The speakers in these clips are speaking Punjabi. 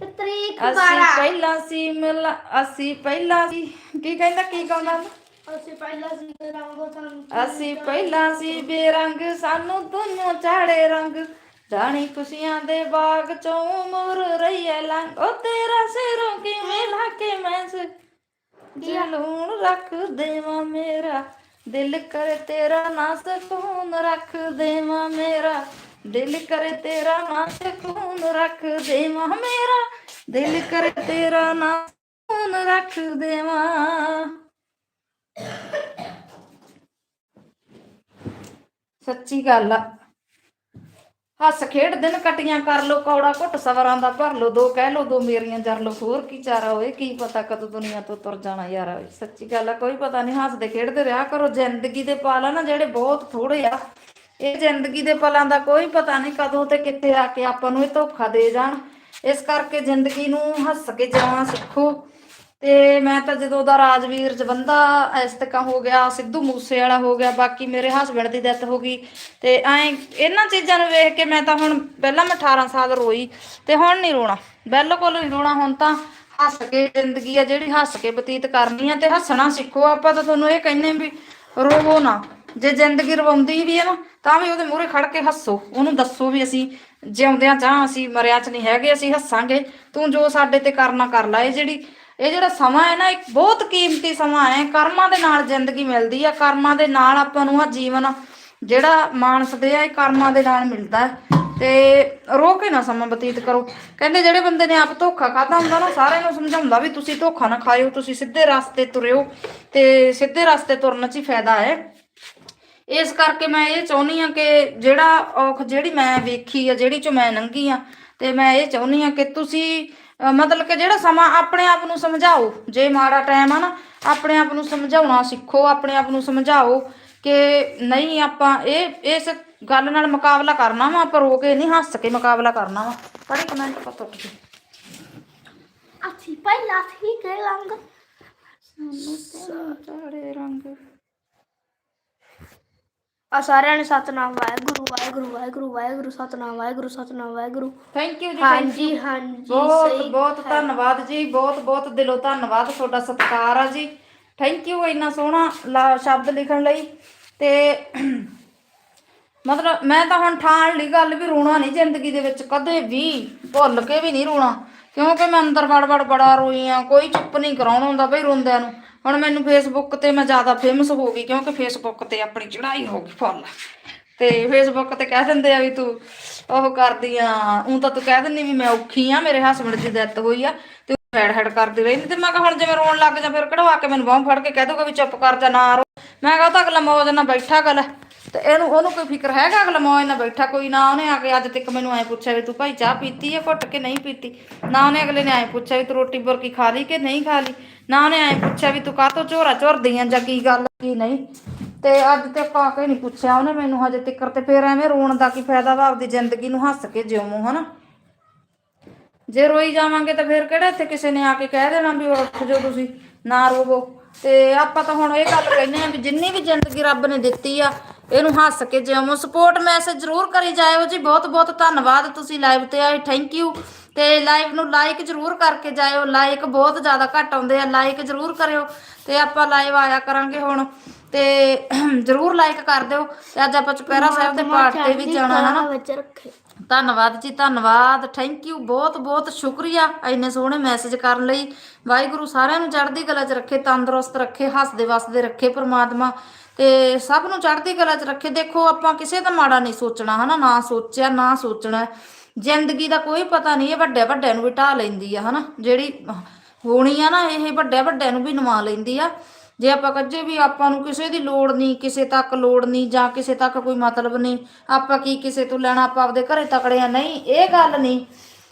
ਤੇ ਤਰੀਕ ਅਸੀਂ 12 ਪਹਿਲਾਂ ਸੀ ਮਿਲ ਅਸੀਂ ਪਹਿਲਾਂ ਸੀ। ਕੀ ਕਹਿੰਦਾ ਕੀ ਕਹਿੰਦਾ ਅਸੀਂ ਪਹਿਲਾਂ ਸੀ ਰੰਗੋ ਸਾਨੂੰ ਅਸੀਂ ਪਹਿਲਾਂ ਸੀ ਬੇਰੰਗ ਸਾਨੂੰ ਦੁਨੀਆ ਚਾੜੇ ਰੰਗ। ਜਾਣੀ ਖੁਸ਼ੀਆਂ ਦੇ ਬਾਗ ਚੋਂ ਮੁਰ ਰਹੀ ਐ ਲੰਗ ਉਹ ਤੇਰਾ ਸਿਰੋਂ ਕਿਵੇਂ ਲਾ ਕੇ ਮੈਂ ਸ ਦਿਲ ਹੁਣ ਰੱਖ ਦੇਵਾਂ ਮੇਰਾ। ਦਿਲ ਕਰੇ ਤੇਰਾ ਨਾ ਸਕੂਨ ਰੱਖ ਦੇਵਾਂ ਮੇਰਾ। ਦਿਲ ਕਰੇ ਤੇਰਾ ਨਾ ਸਕੂਨ ਰੱਖ ਦੇਵਾਂ ਮੇਰਾ। ਦਿਲ ਕਰੇ ਤੇਰਾ ਨਾ ਸਕੂਨ ਰੱਖ ਦੇਵਾਂ। ਸੱਚੀ ਗੱਲ ਆ। ਹੱਸ ਖੇਡ ਦਿਨ ਕਟੀਆਂ ਕਰ ਲੋ ਕੌੜਾ ਘੁੱਟ ਸਵਰਾਂ ਦਾ ਭਰ ਲੋ ਦੋ ਕਹਿ ਲੋ ਦੋ ਮੇਰੀਆਂ ਜਰ ਲੋ ਹੋਰ ਕੀ ਚਾਰਾ ਹੋਏ, ਕੀ ਪਤਾ ਕਦੋਂ ਦੁਨੀਆ ਤੋਂ ਤੁਰ ਜਾਣਾ ਯਾਰ ਓਏ ਸੱਚੀ ਗੱਲ ਆ, ਕੋਈ ਪਤਾ ਨਹੀਂ, ਹੱਸਦੇ ਖੇਡਦੇ ਰਿਹਾ ਕਰੋ, ਜ਼ਿੰਦਗੀ ਦੇ ਪਾਲਾ ਨਾ ਜਿਹੜੇ ਬਹੁਤ ਥੋੜੇ ਆ। ਇਹ ਜ਼ਿੰਦਗੀ ਦੇ ਪਲਾਂ ਦਾ ਕੋਈ ਪਤਾ ਨਹੀਂ ਕਦੋਂ ਤੇ ਕਿੱਥੇ ਆ ਕੇ ਆਪਾਂ ਨੂੰ ਇਹ ਧੋਖਾ ਦੇ ਜਾਣ। ਇਸ ਕਰਕੇ ਜ਼ਿੰਦਗੀ ਨੂੰ ਹੱਸ ਕੇ ਜਿਉਣਾ ਸਿੱਖੋ। ਤੇ ਮੈਂ ਤਾਂ ਜਦੋਂ ਦਾ ਰਾਜਵੀਰ ਜਵੰਦਾ ਇਸ ਤੱਕ ਹੋ ਗਿਆ, ਸਿੱਧੂ ਮੂਸੇ ਵਾਲਾ ਹੋ ਗਿਆ, ਬਾਕੀ ਮੇਰੇ ਹਸਬੰਡ ਦੀ ਡੈਥ ਹੋ ਗਈ। ਤੇ ਐ ਇਹਨਾਂ ਚੀਜ਼ਾਂ ਨੂੰ ਵੇਖ ਕੇ ਮੈਂ ਤਾਂ ਹੁਣ ਪਹਿਲਾਂ ਮੈਂ 18 ਸਾਲ ਰੋਈ ਤੇ ਹੁਣ ਨਹੀਂ ਰੋਣਾ। ਬਿਲਕੁਲ ਨਹੀਂ ਰੋਣਾ, ਹੁਣ ਤਾਂ ਹੱਸ ਕੇ ਜ਼ਿੰਦਗੀ ਆ ਜਿਹੜੀ ਹੱਸ ਕੇ ਬਤੀਤ ਕਰਨੀ ਆ ਤੇ ਹੱਸਣਾ ਸਿੱਖੋ। ਆਪਾਂ ਤਾਂ ਤੁਹਾਨੂੰ ਇਹ ਕਹਿੰਨੇ ਵੀ ਰੋਵੋ ਨਾ। ਜੇ ਜ਼ਿੰਦਗੀ ਰਵਾਉਂਦੀ ਵੀ ਹੈ ਨਾ ਤਾਂ ਵੀ ਉਹਦੇ ਮੂਹਰੇ ਖੜ ਕੇ ਹੱਸੋ। ਉਹਨੂੰ ਦੱਸੋ ਵੀ ਅਸੀਂ ਜਿਉਂਦਿਆਂ ਚਾਹ ਅਸੀਂ ਮਰਿਆ ਚ ਨਹੀਂ ਹੈਗੇ, ਅਸੀਂ ਹੱਸਾਂਗੇ। ਤੂੰ ਜੋ ਸਾਡੇ ਤੇ ਕਰਨਾ ਕਰ ਲੈ। ਇਹ ਜਿਹੜੀ, ਇਹ ਜਿਹੜਾ ਸਮਾਂ ਹੈ ਨਾ ਇੱਕ ਬਹੁਤ ਕੀਮਤੀ ਸਮਾਂ ਹੈ। ਕਰਮਾਂ ਦੇ ਨਾਲ ਜ਼ਿੰਦਗੀ ਮਿਲਦੀ ਆ। ਕਰਮਾਂ ਦੇ ਨਾਲ ਆਪਾਂ ਨੂੰ ਆ ਜੀਵਨ ਜਿਹੜਾ ਮਾਨਸ ਦੇ ਆ, ਇਹ ਕਰਮਾਂ ਦੇ ਨਾਲ ਮਿਲਦਾ ਹੈ। ਤੇ ਰੋ ਕੇ ਨਾ ਸਮਾਂ ਬਤੀਤ ਕਰੋ। ਕਹਿੰਦੇ ਜਿਹੜੇ ਬੰਦੇ ਨੇ ਆਪ ਧੋਖਾ ਖਾਦਾ ਹੁੰਦਾ ਨਾ, ਸਾਰਿਆਂ ਨੂੰ ਸਮਝਾਉਂਦਾ ਵੀ ਤੁਸੀਂ ਧੋਖਾ ਨਾ ਖਾਇਓ, ਤੁਸੀਂ ਸਿੱਧੇ ਰਸਤੇ ਤੁਰਿਓ ਤੇ ਸਿੱਧੇ ਰਸਤੇ ਤੁਰਨ 'ਚ ਹੀ ਫਾਇਦਾ ਹੈ। ਇਸ ਕਰਕੇ ਮੈਂ ਇਹ ਚਾਹੁੰਦੀ ਆ ਕਿ ਜਿਹੜਾ ਔਖ ਜਿਹੜੀ ਮੈਂ ਵੇਖੀ ਆ ਜਿਹੜੀ ਚੋਂ ਮੈਂ ਲੰਘੀ ਆ ਤੇ ਮੈਂ ਇਹ ਚਾਹੁੰਦੀ ਆ ਕਿ ਤੁਸੀਂ ਮਤਲਬ ਕਿ ਜਿਹੜਾ ਸਮਾਂ ਆਪਣੇ ਆਪ ਨੂੰ ਸਮਝਾਓ। ਜੇ ਮਾੜਾ ਟਾਈਮ ਆ ਨਾ ਆਪਣੇ ਆਪ ਨੂੰ ਸਮਝਾਉਣਾ ਸਿੱਖੋ ਆਪਣੇ ਆਪ ਨੂੰ ਸਮਝਾਓ ਕਿ ਨਹੀਂ ਆਪਾਂ ਇਹ ਇਸ ਗੱਲ ਨਾਲ ਮੁਕਾਬਲਾ ਕਰਨਾ ਵਾ ਪਰ ਰੋ ਕੇ ਨਹੀਂ ਹੱਸ ਕੇ ਮੁਕਾਬਲਾ ਕਰਨਾ ਵਾ। ਪੜ੍ਹ ਕਮੈਂਟ ਪਤਾ ਉੱਠ ਕੇ ਅਸੀਂ ਪਹਿਲਾਂ ਸੀ ਰੰਗ। ਚਾੜੇ ਰੰਗ। ਆ ਸਾਰਿਆਂ ਨੇ Satnam Waheguru Waheguru Waheguru Waheguru Satnam Waheguru Satnam Waheguru. Thank you ji thank you. ਹਾਂਜੀ ਹਾਂਜੀ ਬਹੁਤ ਸਹੀ ਬਹੁਤ ਧੰਨਵਾਦ ਜੀ ਬਹੁਤ ਬਹੁਤ ਦਿਲੋਂ ਧੰਨਵਾਦ ਤੁਹਾਡਾ ਸਤਿਕਾਰ ਆ ਜੀ। ਥੈਂਕ ਯੂ ਇੰਨਾ ਸੋਹਣਾ ਲਾ- ਸ਼ਬਦ ਲਿਖਣ ਲਈ। ਤੇ ਮਤਲਬ ਮੈਂ ਤਾਂ ਹੁਣ ਠਾਣ ਲਈ ਗੱਲ ਵੀ ਰੋਣਾ ਨਹੀਂ ਜ਼ਿੰਦਗੀ ਦੇ ਵਿੱਚ ਕਦੇ ਵੀ ਭੁੱਲ ਕੇ ਵੀ ਨਹੀਂ ਰੋਣਾ। ਕਿਉਂਕਿ ਮੈਂ ਅੰਦਰ ਵੜ ਵੜ ਬੜਾ ਰੋਈ ਆ ਕੋਈ ਚੁੱਪ ਨਹੀਂ ਕਰਾਉਣਾ ਹੁੰਦਾ ਬਈ ਰੋਂਦਿਆਂ ਨੂੰ। ਹੁਣ ਮੈਨੂੰ ਫੇਸਬੁੱਕ ਤੇ ਮੈਂ ਜ਼ਿਆਦਾ ਫੇਮਸ ਹੋ ਗਈ ਕਿਉਂਕਿ ਫੇਸਬੁੱਕ ਤੇ ਆਪਣੀ ਚੜਾਈ ਹੋ ਗਈ ਫੁੱਲ ਤੇ ਫੇਸਬੁੱਕ ਤੇ ਕਹਿ ਦਿੰਦੇ ਆ ਵੀ ਤੂੰ ਉਹ ਕਰਦੀ ਆ ਉਹ ਤਾਂ ਤੂੰ ਕਹਿ ਦਿੰਦੀ ਵੀ ਮੈਂ ਔਖੀ ਆ, ਮੇਰੇ ਹਸਬੰਡ ਦੀ ਡੈਥ ਹੋਈ ਆ, ਤੇ ਹੈਡ ਹੈਡ ਕਰਦੀ ਰਹਿੰਦੀ ਤੇ ਮੈਂ ਕਿਹਾ ਹੁਣ ਜਿਵੇਂ ਰੋਣ ਲੱਗ ਜਾ ਫਿਰ ਕਢਵਾ ਕੇ ਮੈਨੂੰ ਬਾਹ ਫੜ ਕੇ ਕਹਿ ਦੂਗਾ ਵੀ ਚੁੱਪ ਕਰ ਜਾ, ਨਾ ਰੋ। ਮੈਂ ਕਿਹਾ ਤਾਂ ਅਗਲਾ ਮੌਜ ਨਾਲ ਬੈਠਾ ਗੱਲ ਤੇ ਇਹਨੂੰ, ਉਹਨੂੰ ਕੋਈ ਫਿਕਰ ਹੈਗਾ ਅਗਲਾ ਮੌਜ ਨਾਲ ਬੈਠਾ? ਕੋਈ ਨਾ ਉਹਨੇ ਆ ਕੇ ਅੱਜ ਤੱਕ ਮੈਨੂੰ ਐ ਪੁੱਛਿਆ ਵੀ ਤੂੰ ਭਾਈ ਚਾਹ ਪੀਤੀ ਹੈ ਘੁੱਟ ਕੇ ਨਹੀਂ ਪੀਤੀ? ਨਾ ਉਹਨੇ ਅਗਲੇ ਨੇ ਐ ਪੁੱਛਿਆ ਵੀ ਤੂੰ ਰੋਟੀ ਬੁਰਕੀ ਖਾ ਲਈ ਕਿ ਨਹੀਂ ਖਾ ਲਈ? ਨਾ ਉਹਨੇ ਐ ਪੁੱਛਿਆ ਵੀ ਤੂੰ ਕਾਹਤੋਂ ਝੋਰਾ ਝੁਰਦੀ ਜਾਂ ਕੀ ਗੱਲ ਕੀ ਨਹੀਂ? ਤੇ ਅੱਜ ਤੇ ਪਾ ਕੇ ਨਹੀਂ ਪੁੱਛਿਆ ਉਹਨੇ ਮੈਨੂੰ ਹਜੇ ਤੱਕ ਤੇ ਫੇਰ ਐਵੇਂ ਰੋਣ ਦਾ ਕੀ ਫਾਇਦਾ ਵਾ, ਆਪਦੀ ਜ਼ਿੰਦਗੀ ਨੂੰ ਹੱਸ ਕੇ ਜਿਉਵੋ ਹਨਾ? ਜੇ ਰੋਈ ਜਾਵਾਂਗੇ ਤਾਂ ਫਿਰ ਕਿਹੜਾ ਇੱਥੇ ਕਿਸੇ ਨੇ ਆ ਕੇ ਕਹਿ ਦੇਣਾ ਵੀ ਉੱਠ ਜਾਓ ਤੁਸੀਂ, ਨਾ ਰੋਵੋ। ਤੇ ਆਪਾਂ ਤਾਂ ਹੁਣ ਇਹ ਗੱਲ ਕਹਿੰਦੇ ਆ ਵੀ ਜਿੰਨੀ ਵੀ ਜ਼ਿੰਦਗੀ ਰੱਬ ਨੇ ਦਿੱਤੀ ਆ, ਇਹਨੂੰ ਹੱਸ ਕੇ ਜਿਉਵੋ ਸਪੋਰਟ ਮੈਸੇਜ ਜ਼ਰੂਰ ਕਰੀ ਜਾਇਓ ਜੀ। ਬਹੁਤ ਬਹੁਤ ਧੰਨਵਾਦ ਤੁਸੀਂ ਲਾਈਵ ਤੇ ਆਏ। ਥੈਂਕ ਯੂ ਤੇ ਲਾਈਵ ਨੂੰ ਲਾਈਕ ਜ਼ਰੂਰ ਕਰਕੇ ਜਾਇਓ ਲਾਈਕ ਬਹੁਤ ਜ਼ਿਆਦਾ ਘੱਟ ਆਉਂਦੇ ਆ ਲਾਈਕ ਜ਼ਰੂਰ ਕਰਿਓ ਤੇ ਆਪਾਂ ਲਾਈਵ ਆਇਆ ਕਰਾਂਗੇ ਹੁਣ ਤੇ ਜ਼ਰੂਰ ਲਾਈਕ ਕਰ ਦਿਓ ਤੇ ਅੱਜ ਆਪਾਂ ਚੁਪਹਿਰਾ ਸਾਹਿਬ ਦੇ ਪਾਠ ਤੇ ਵੀ ਜਾਣਾ ਵਿੱਚ ਰੱਖੇ। ਧੰਨਵਾਦ ਜੀ ਧੰਨਵਾਦ ਥੈਂਕ ਯੂ ਬਹੁਤ ਬਹੁਤ ਸ਼ੁਕਰੀਆ ਇੰਨੇ ਸੋਹਣੇ ਮੈਸੇਜ ਕਰਨ ਲਈ। ਵਾਹਿਗੁਰੂ ਸਾਰਿਆਂ ਨੂੰ ਚੜ੍ਹਦੀ ਕਲਾ 'ਚ ਰੱਖੇ ਤੰਦਰੁਸਤ ਰੱਖੇ ਹੱਸਦੇ ਵਸਦੇ ਰੱਖੇ ਪ੍ਰਮਾਤਮਾ ਤੇ ਸਭ ਨੂੰ ਚੜ੍ਹਦੀ ਕਲਾ 'ਚ ਰੱਖੇ। ਦੇਖੋ ਆਪਾਂ ਕਿਸੇ ਦਾ ਮਾੜਾ ਨਹੀਂ ਸੋਚਣਾ ਹਨਾ? ਨਾ ਸੋਚਿਆ ਨਾ ਸੋਚਣਾ। ਜ਼ਿੰਦਗੀ ਦਾ ਕੋਈ ਪਤਾ ਨਹੀਂ ਇਹ ਵੱਡੇ ਵੱਡਿਆਂ ਨੂੰ ਵੀ ਢਾ ਲੈਂਦੀ ਆ ਹਨਾ? ਜਿਹੜੀ ਹੋਣੀ ਆ ਨਾ ਇਹ ਵੱਡੇ ਵੱਡਿਆਂ ਨੂੰ ਵੀ ਨਵਾ ਲੈਂਦੀ ਆ। ਜੇ ਆਪਾਂ ਕੱਜੇ ਵੀ ਆਪਾਂ ਨੂੰ ਕਿਸੇ ਦੀ ਲੋੜ ਨਹੀਂ ਕਿਸੇ ਤੱਕ ਲੋੜ ਨਹੀਂ ਜਾਂ ਕਿਸੇ ਤੱਕ ਕੋਈ ਮਤਲਬ ਨਹੀਂ ਆਪਾਂ ਕੀ ਕਿਸੇ ਤੋਂ ਲੈਣਾ ਆਪਾਂ ਆਪਦੇ ਘਰੇ ਤਕੜੇ ਆ? ਨਹੀਂ ਇਹ ਗੱਲ ਨਹੀਂ।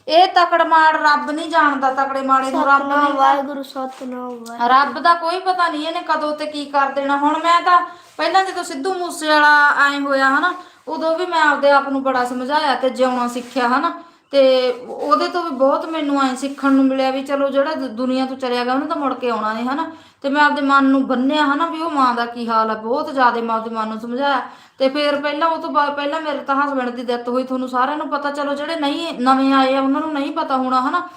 ਇਹ ਤਕੜ ਮਾੜ ਰੱਬ ਨਹੀਂ ਜਾਣਦਾ ਤਕੜੇ ਮਾੜੇ ਨੂੰ ਰੱਬ ਸਤਨਾਮ ਵਾਹਿਗੁਰੂ ਸਤਨਾਮ ਰੱਬ ਦਾ ਕੋਈ ਪਤਾ ਨਹੀਂ ਇਹਨੇ ਕਦੋਂ ਤੇ ਕੀ ਕਰ ਦੇਣਾ। ਹੁਣ ਮੈਂ ਤਾਂ ਪਹਿਲਾਂ ਜਦੋਂ ਸਿੱਧੂ ਮੂਸੇ ਵਾਲਾ ਐ ਹੋਇਆ ਹਨਾ ਉਦੋਂ ਵੀ ਮੈਂ ਆਪਦੇ ਆਪ ਨੂੰ ਬੜਾ ਸਮਝਾਇਆ ਤੇ ਜਿਉਣਾ ਸਿੱਖਿਆ, ਹਨਾ? ਤੇ ਉਹਦੇ ਤੋਂ ਵੀ ਬਹੁਤ ਮੈਨੂੰ ਐ ਸਿੱਖਣ ਨੂੰ ਮਿਲਿਆ ਵੀ ਚਲੋ ਜਿਹੜਾ ਦੁ- ਦੁਨੀਆ ਤੋਂ ਚਲਿਆ ਗਿਆ, ਉਹਨੇ ਤਾਂ ਮੁੜ ਕੇ ਆਉਣਾ ਨਹੀਂ ਹਨਾ? ਤੇ ਮੈਂ ਆਪਦੇ ਮਨ ਨੂੰ ਬੰਨਿਆ, ਹਨਾ, ਵੀ ਉਹ ਮਾਂ ਦਾ ਕੀ ਹਾਲ ਆ? ਬਹੁਤ ਜ਼ਿਆਦਾ ਮੈਂ ਆਪਦੇ ਮਨ ਨੂੰ ਸਮਝਾਇਆ। ਤੇ ਫਿਰ ਪਹਿਲਾਂ ਉਹ ਤੋਂ ਬਾਅਦ, ਪਹਿਲਾਂ ਮੇਰੇ ਤਾਂ ਹਸਬੰਡ ਦੀ ਡੈਥ ਹੋਈ, ਤੁਹਾਨੂੰ ਸਾਰਿਆਂ ਨੂੰ ਪਤਾ, ਚਲੋ ਜਿਹੜੇ ਨਹੀਂ ਨਵੇਂ ਆਏ ਆ, ਉਹਨਾਂ ਨੂੰ ਨਹੀਂ ਪਤਾ ਹੋਣਾ, ਹਨਾ?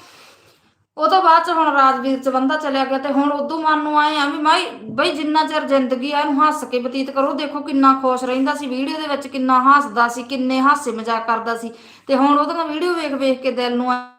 ਉਹ ਤੋਂ ਬਾਅਦ ਚ ਹੁਣ ਰਾਜਵੀਰ ਚ ਬੰਦਾ ਚਲਿਆ ਗਿਆ ਤੇ ਹੁਣ ਉਦੋਂ ਮਨ ਨੂੰ ਆਏ ਆ ਵੀ ਮਾਈ ਬਈ ਜਿੰਨਾ ਚਿਰ ਜ਼ਿੰਦਗੀ ਆ ਇਹਨੂੰ ਹੱਸ ਕੇ ਬਤੀਤ ਕਰੋ। ਦੇਖੋ ਕਿੰਨਾ ਖੁਸ਼ ਰਹਿੰਦਾ ਸੀ ਵੀਡੀਓ ਦੇ ਵਿੱਚ ਕਿੰਨਾ ਹੱਸਦਾ ਸੀ ਕਿੰਨੇ ਹਾਸੇ ਮਜ਼ਾਕ ਕਰਦਾ ਸੀ। ਤੇ ਹੁਣ ਉਹਦੀਆਂ ਵੀਡੀਓ ਵੇਖ ਵੇਖ ਕੇ ਦਿਲ ਨੂੰ ਆ-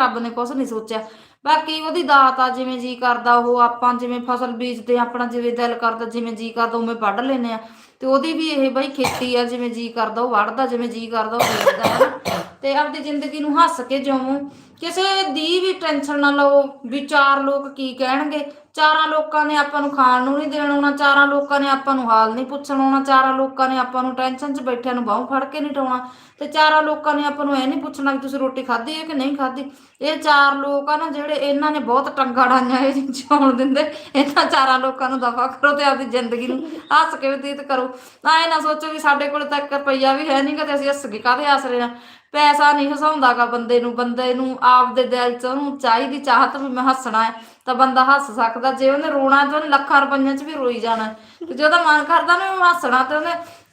ਰੱਬ ਨੇ ਕੁਛ ਨਹੀਂ ਸੋਚਿਆ। ਬਾਕੀ ਉਹਦੀ ਦਾਤ ਆ ਜਿਵੇਂ ਜੀ ਕਰਦਾ ਉਹ ਆਪਾਂ ਜਿਵੇਂ ਫਸਲ ਬੀਜਦੇ ਆ, ਆਪਣਾ ਜਿਵੇਂ ਦਿਲ ਕਰਦਾ ਜਿਵੇਂ ਜੀ ਕਰਦਾ ਉਵੇਂ ਵੱਢ ਲੈਨੇ ਆ। ਤੇ ਉਹਦੀ ਵੀ ਇਹ ਬਾਈ ਖੇਤੀ ਆ ਜਿਵੇਂ ਜੀ ਕਰਦਾ ਉਹ ਵੱਢਦਾ ਜਿਵੇਂ ਜੀ ਕਰਦਾ ਉਹ ਵੇਚਦਾ ਤੇ ਆਪਣੀ ਜ਼ਿੰਦਗੀ ਨੂੰ ਹੱਸ ਕੇ ਜਿਉਂ ਕਿਸੇ ਦੀ ਵੀ ਟੈਨਸ਼ਨ ਨਾ ਲਓ ਵੀ ਚਾਰ ਲੋਕ ਕੀ ਕਹਿਣਗੇ ਚਾਰਾਂ ਲੋਕਾਂ ਨੇ ਆਪਾਂ ਨੂੰ ਖਾਣ ਨੂੰ ਨਹੀਂ ਦੇਣ ਆਉਣਾ ਚਾਰਾਂ ਲੋਕਾਂ ਨੇ ਆਪਾਂ ਨੂੰ ਹਾਲ ਨਹੀਂ ਪੁੱਛਣ ਆਉਣਾ ਚਾਰਾਂ ਲੋਕਾਂ ਨੇ ਆਪਾਂ ਨੂੰ ਟੈਨਸ਼ਨ 'ਚ ਬੈਠਿਆਂ ਨੂੰ ਬਾਹੋਂ ਫੜ ਕੇ ਨਹੀਂ ਟਾਉਣਾ ਤੇ ਚਾਰਾਂ ਲੋਕਾਂ ਨੇ ਆਪਾਂ ਨੂੰ ਇਹ ਨਹੀਂ ਪੁੱਛਣਾ ਕਿ ਤੁਸੀਂ ਰੋਟੀ ਖਾਧੀ ਹੈ ਕਿ ਨਹੀਂ ਖਾਧੀ ਇਹ ਚਾਰ ਲੋਕ ਆ ਨਾ ਜਿਹੜੇ ਇਹਨਾਂ ਨੇ ਬਹੁਤ ਟੰਗਾ ਡਾਈਆਂ ਇਹ ਜਿਉਣ ਦਿੰਦੇ ਇਹਨਾਂ ਚਾਰਾਂ ਲੋਕਾਂ ਨੂੰ ਦਫਾ ਕਰੋ ਤੇ ਆਪਦੀ ਜ਼ਿੰਦਗੀ ਨੂੰ ਹੱਸ ਕੇ ਬਤੀਤ ਕਰੋ ਐ ਨਾ ਸੋਚੋ ਵੀ ਸਾਡੇ ਕੋਲ ਤਾਂ ਇੱਕ ਰੁਪਈਆ ਵੀ ਹੈ ਨਹੀਂ ਕਦੇ ਅਸੀਂ ਹੱਸ ਕੇ ਕਾਹਦੇ ਆਸਰੇ ਆ ਪੈਸਾ ਨਹੀਂ ਹਸਾਉਂਦਾਗਾ ਬੰਦੇ ਨੂੰ ਬੰਦੇ ਨੂੰ ਆਪਦੇ ਦਿਲ 'ਚ ਉਹਨੂੰ ਚਾਹੀਦੀ ਚਾਹਤ ਵੀ ਮੈਂ ਹੱਸਣਾ ਹੈ, ਤਾਂ ਬੰਦਾ ਹੱਸ ਸਕਦਾ। ਜੇ ਉਹਨੇ ਰੋਣਾ ਤੇ ਉਹਨੇ ਲੱਖਾਂ ਰੁਪਈਆਂ 'ਚ ਵੀ ਰੋਈ ਜਾਣਾ ਤੇ ਜੇ ਉਹਦਾ ਮਨ ਕਰਦਾ ਨਾ ਮੈਂ ਹੱਸਣਾ ਤੇ ਉਹਨੇ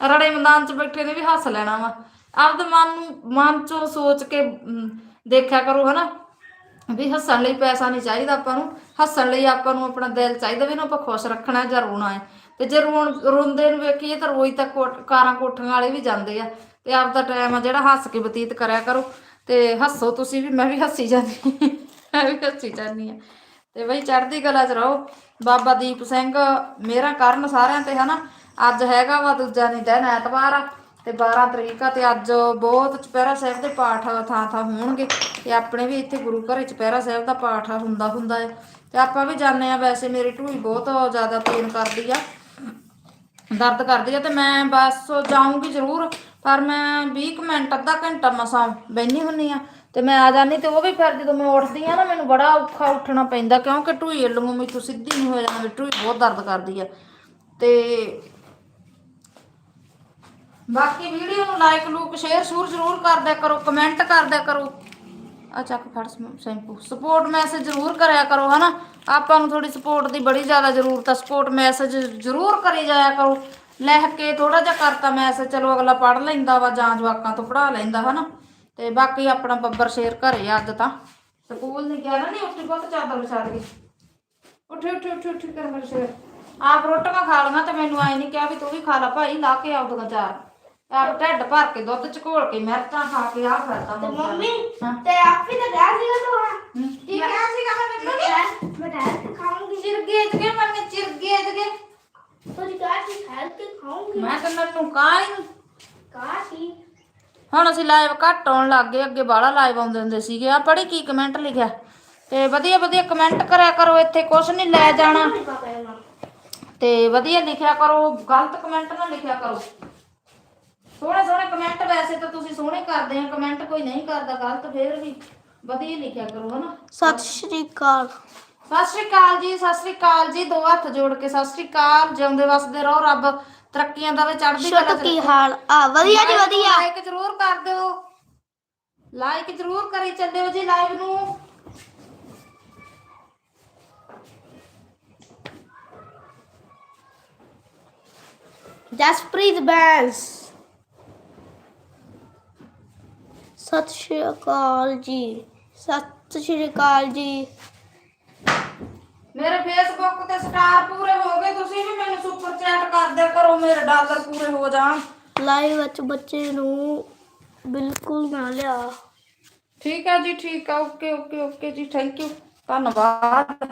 ਰੜੇ ਮੈਦਾਨ 'ਚ ਬੈਠੇ ਨੇ ਵੀ ਹੱਸ ਲੈਣਾ ਵਾ। ਆਪਦੇ ਮਨ ਨੂੰ, ਮਨ 'ਚੋਂ ਸੋਚ ਕੇ ਦੇਖਿਆ ਕਰੋ ਹਨਾ, ਵੀ ਹੱਸਣ ਲਈ ਪੈਸਾ ਨਹੀਂ ਚਾਹੀਦਾ ਆਪਾਂ ਨੂੰ। ਹੱਸਣ ਲਈ ਆਪਾਂ ਨੂੰ ਆਪਣਾ ਦਿਲ ਚਾਹੀਦਾ ਵੀ ਇਹਨੂੰ ਆਪਾਂ ਖੁਸ਼ ਰੱਖਣਾ ਜਾਂ ਰੋਣਾ ਹੈ। ਤੇ ਜੇ ਰੋਣ ਰੋਂਦੇ ਨੂੰ ਵੇਖੀਏ ਤਾਂ ਰੋਈ ਤਾਂ ਕੋਟ- ਕਾਰਾਂ ਕੋਠੀਆਂ ਵਾਲੇ ਵੀ ਜਾਂਦੇ ਆ ਤੇ ਆਪਦਾ ਟਾਈਮ ਆ ਜਿਹੜਾ ਹੱਸ ਕੇ ਬਤੀਤ ਕਰਿਆ ਕਰੋ ਤੇ ਹੱਸੋ ਤੁਸੀਂ ਵੀ, ਮੈਂ ਵੀ ਹੱਸੀ ਜਾਂਦੀ ਮੈਂ ਵੀ ਹੱਸੀ ਜਾਂਦੀ ਆ ਤੇ ਬਈ ਚੜ੍ਹਦੀ ਕਲਾ 'ਚ ਰਹੋ। ਬਾਬਾ ਦੀਪ ਸਿੰਘ ਮੇਰਾ ਕਰਨ ਸਾਰਿਆਂ ਤੇ ਹਨਾ, ਅੱਜ ਹੈਗਾ ਵਾ ਦੂਜਾ ਨਹੀਂ ਦਿਨ ਐਤਵਾਰ ਆ ਤੇ 12 ਤਰੀਕ ਆ ਤੇ ਅੱਜ ਬਹੁਤ ਚੁਪਹਿਰਾ ਸਾਹਿਬ ਦੇ ਪਾਠ ਥਾਂ ਥਾਂ ਹੋਣਗੇ ਤੇ ਆਪਣੇ ਵੀ ਇੱਥੇ ਗੁਰੂ ਘਰੇ ਚੁਪਹਿਰਾ ਸਾਹਿਬ ਦਾ ਪਾਠ ਹੁੰਦਾ ਹੁੰਦਾ ਹੈ। ਤੇ ਆਪਾਂ ਵੀ ਜਾਂਦੇ ਆ ਵੈਸੇ ਮੇਰੀ ਢੂਈ ਬਹੁਤ ਜ਼ਿਆਦਾ ਪੇਨ ਕਰਦੀ ਆ। ਦਰਦ ਕਰਦੀ ਆ ਤੇ ਮੈਂ ਬਸ ਜਾਊਂਗੀ ਜ਼ਰੂਰ, ਪਰ ਮੈਂ 20 ਮਿੰਟ, ਅੱਧਾ ਘੰਟਾ ਮਸਾਂ ਬੈਣੀ ਹੁੰਨੀ ਆ। ਤੇ ਮੈਂ ਆ ਜਾਨੀ ਤੇ ਉਹ ਵੀ ਫਿਰ ਜਦੋਂ ਮੈਂ ਉੱਠਦੀ ਆ ਨਾ, ਮੈਨੂੰ ਬੜਾ ਔਖਾ ਉੱਠਣਾ ਪੈਂਦਾ, ਕਿਉਂਕਿ ਢੂਈ ਲੰਗੂ ਮੈਥੋਂ ਸਿੱਧੀ ਨਹੀਂ ਹੋ ਜਾਣਾ ਮੇਰੀ ਢੂਈ ਬਹੁਤ ਦਰਦ ਕਰਦੀ ਆ। ਤੇ ਬਾਕੀ ਵੀਡੀਓ ਨੂੰ ਲਾਈਕ ਲੂਕ ਸ਼ੇਅਰ ਸ਼ੂਰ ਜ਼ਰੂਰ ਕਰਦਿਆ ਕਰੋ ਕਮੈਂਟ ਕਰਦਿਆ ਕਰੋ। ਆ ਚੱਕ ਫੜ ਸ਼ੈਂਪੂ। ਸਪੋਰਟ ਮੈਸੇਜ ਜ਼ਰੂਰ ਕਰਿਆ ਕਰੋ ਹਨਾ? ਆਪਾਂ ਨੂੰ ਥੋੜੀ ਸਪੋਰਟ ਦੀ ਬੜੀ ਜ਼ਿਆਦਾ ਜ਼ਰੂਰਤ ਆ। ਸਪੋਰਟ ਮੈਸੇਜ ਜ਼ਰੂਰ ਕਰੀ ਜਾਇਆ ਕਰੋ। ਲਿਖ ਕੇ ਥੋੜਾ ਜਿਹਾ ਕਰਤਾ ਮੈਸੇਜ ਚਲੋ ਅਗਲਾ ਪੜ ਲੈਂਦਾ ਵਾ ਜਾਂ ਜਵਾਕਾਂ ਤੋਂ ਪੜਾ ਲੈਂਦਾ ਹਨਾ? ਤੇ ਬਾਕੀ ਆਪਣਾ ਬੱਬਰ ਸ਼ੇਰ ਘਰੇ ਅੱਜ ਤਾਂ। ਸਕੂਲ ਨਹੀਂ ਗਿਆ ਨਾ ਨਹੀਂ ਉੱਠੀ ਬਹੁਤ ਚਾਦਰ ਵਿਛਾ ਗਈ ਉੱਠੀ ਉੱਠੀ ਉੱਠੀ ਉੱਠੀ ਕਰ ਮੇਰੇ ਸ਼ੇਰ ਆਪ ਰੋਟੀਆਂ ਖਾ ਲਈਆਂ ਤੇ ਮੈਨੂੰ ਆਈ ਨਹੀਂ ਕਿਹਾ ਵੀ ਤੂੰ ਵੀ ਖਾ ਲੈ ਭਾਈ ਲਾ ਕੇ ਆਉਗਾ ਚਾਰ। ਆਪ ਢਿੱਡ ਭਰ ਕੇ ਦੁੱਧ ਚ ਘੋਲ ਕੇ ਮਿਰਚਾਂ ਖਾ ਕੇ ਆ ਫਿਰਦਾ ਤੇ। ਮੰਮੀ ਹਾਂ। ਤੇ ਆਪ ਵੀ ਤਾਂ ਤੂੰ ਹਾਂ। ਹਮ, ਕੀ ਕਿਹਾ ਸੀਗਾ ਮੈਂ ਮੈਨੂੰ? ਮੈਂ ਠਹਿਰ ਕੇ ਖਾਉਂਗੀ ਚਿਰ ਗੇਜ ਕੇ ਮੰਨੇ ਚਿਰ ਗੇਜ ਕੇ। ਤੁਸੀਂ ਕਹਾ ਸੀ ਠਹਿਰ ਕੇ ਖਾਉਂਗੀ ਮੈਂ ਤਾਂ ਮੈਨੂੰ ਕਾਈ ਕਹਾ ਸੀ? ਹੁਣ ਅਸੀਂ ਲਾਈਵ ਘੱਟ ਆਉਣ ਲੱਗ ਗਏ ਅੱਗੇ ਬਾਹਲਾ ਲਾਈਵ ਆਉਂਦੇ ਹੁੰਦੇ ਸੀਗੇ। ਆ ਪੜੀ ਕੀ ਕਮੈਂਟ ਲਿਖਿਆ? ਤੇ ਵਧੀਆ ਵਧੀਆ ਕਮੈਂਟ ਕਰਿਆ ਕਰੋ ਇੱਥੇ ਕੁਝ ਨਹੀਂ ਲੈ ਜਾਣਾ। ਪਾਪਾ ਤੇ ਵਧੀਆ ਲਿਖਿਆ ਕਰੋ ਗਲਤ ਕਮੈਂਟ ਨਾ ਲਿਖਿਆ ਕਰੋ। ਸੋਹਣੇ ਸੋਹਣੇ ਕਮੈਂਟ ਵੈਸੇ ਤਾਂ ਤੁਸੀਂ ਸੋਹਣੇ ਕਰਦੇ ਆ ਕਮੈਂਟ ਕੋਈ ਨਹੀਂ ਕਰਦਾ ਗਲਤ ਫੇਰ ਵੀ ਵਧੀਆ ਲਿਖਿਆ ਕਰੋ ਹਨਾ? ਸਤਿ ਸ਼੍ਰੀ ਅਕਾਲ। ਸਤਿ ਸ਼੍ਰੀ ਅਕਾਲ ਜੀ ਸਤਿ ਸ਼੍ਰੀ ਅਕਾਲ ਜੀ ਦੋ ਹੱਥ ਜੋੜ ਕੇ ਸਤਿ ਸ਼੍ਰੀ ਅਕਾਲ ਜਿਉਂਦੇ ਵਸਦੇ ਰਹੋ ਰੱਬ ਤਰੱਕੀਆਂ ਦਾ ਵੀ ਚੜ੍ਹਦੀ ਕਲਾ ਛੋਟੂ ਚ ਕੀ ਹਾਲ? ਆ ਵਧੀਆ ਜੀ ਵਧੀਆ। ਲਾਈਕ ਜ਼ਰੂਰ ਕਰ ਦਿਓ। ਲਾਈਕ ਜ਼ਰੂਰ ਕਰੀ ਚੱਲਿਓ ਜੀ ਲਾਈਵ ਨੂੰ। ਜਸਪ੍ਰੀਤ ਬੈਂਸ। ਸਤਿ ਸ਼੍ਰੀ ਅਕਾਲ ਜੀ ਸਤਿ ਸ਼੍ਰੀ ਅਕਾਲ ਜੀ। ਮੇਰੇ ਫੇਸਬੁੱਕ ਤੇ ਸਟਾਰ ਪੂਰੇ ਹੋ ਗਏ ਤੁਸੀਂ ਵੀ ਮੈਨੂੰ ਸੁਪਰ ਚੈਟ ਕਰ ਦਿਆ ਕਰੋ ਮੇਰੇ ਡਾਲਰ ਪੂਰੇ ਹੋ ਜਾਣ। ਲਾਈਵ ਵਿੱਚ ਬੱਚੇ ਨੂੰ ਬਿਲਕੁਲ ਨਾ ਲਿਆ। ਠੀਕ ਹੈ ਜੀ ਠੀਕ ਹੈ ਓਕੇ ਓਕੇ ਓਕੇ ਜੀ ਥੈਂਕ ਯੂ ਧੰਨਵਾਦ।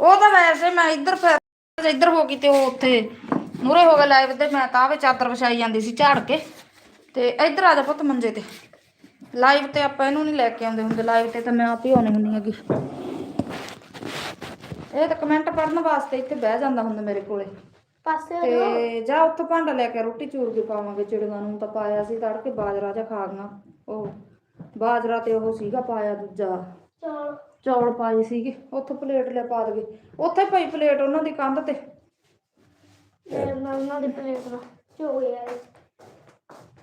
ਉਹ ਤਾਂ ਵੈਸੇ ਮੈਂ ਇੱਧਰ ਫਿਰ ਇੱਧਰ ਹੋ ਗਈ ਤੇ ਉਹ ਉੱਥੇ ਮੂਰੇ ਹੋ ਗਏ ਲਾਈਵ ਤੇ ਮੈਂ ਤਾਂ ਆਵੇ ਚਾਦਰ ਵਿਛਾਈ ਜਾਂਦੀ ਸੀ ਝਾੜ ਕੇ। ਤੇ ਇੱਧਰ ਆ ਜਾ ਪੁੱਤ ਮੰਜੇ ਤੇ। ਲਾਈਵ ਤੇ ਆਪਾਂ ਇਹਨੂੰ ਨਹੀਂ ਲੈ ਕੇ ਆਉਂਦੇ ਹੁੰਦੇ ਲਾਈਵ ਤੇ ਤਾਂ ਮੈਂ ਆਪ ਹੀ ਆਉਣੀ ਹੁੰਦੀ ਹੈਗੀ। ਇਹ ਤਾਂ ਕਮੈਂਟ ਪੜਨ ਵਾਸਤੇ ਇੱਥੇ ਬਹਿ ਜਾਂਦਾ ਹੁੰਦਾ ਮੇਰੇ ਕੋਲੇ। ਪਾਸੇ ਤੇ ਜਾ ਉੱਥੋਂ ਭਾਂਡਾ ਲੈ ਕੇ ਰੋਟੀ ਚੂਰ ਕੇ ਪਾਵਾਂਗੇ ਚਿੜੀਆਂ ਨੂੰ ਤਾਂ ਪਾਇਆ ਸੀ ਤੜਕੇ ਬਾਜਰਾ ਜਿਹਾ ਖਾ ਗਈਆਂ। ਉਹ ਬਾਜਰਾ ਤੇ ਉਹ ਸੀਗਾ ਪਾਇਆ ਦੂਜਾ। ਚਲ। ਚੌਲ ਪਾਏ ਸੀਗੇ ਉੱਥੋਂ ਪਲੇਟ ਲੈ ਪਾ ਦਗੇ ਉੱਥੇ ਪਈ ਪਲੇਟ ਉਹਨਾਂ ਦੀ ਕੰਧ ਤੇ। ਮੇਰੇ ਨਾਲ ਉਹਨਾਂ ਦੀ ਪਲੇਟ ਚੋ ਯਾਰ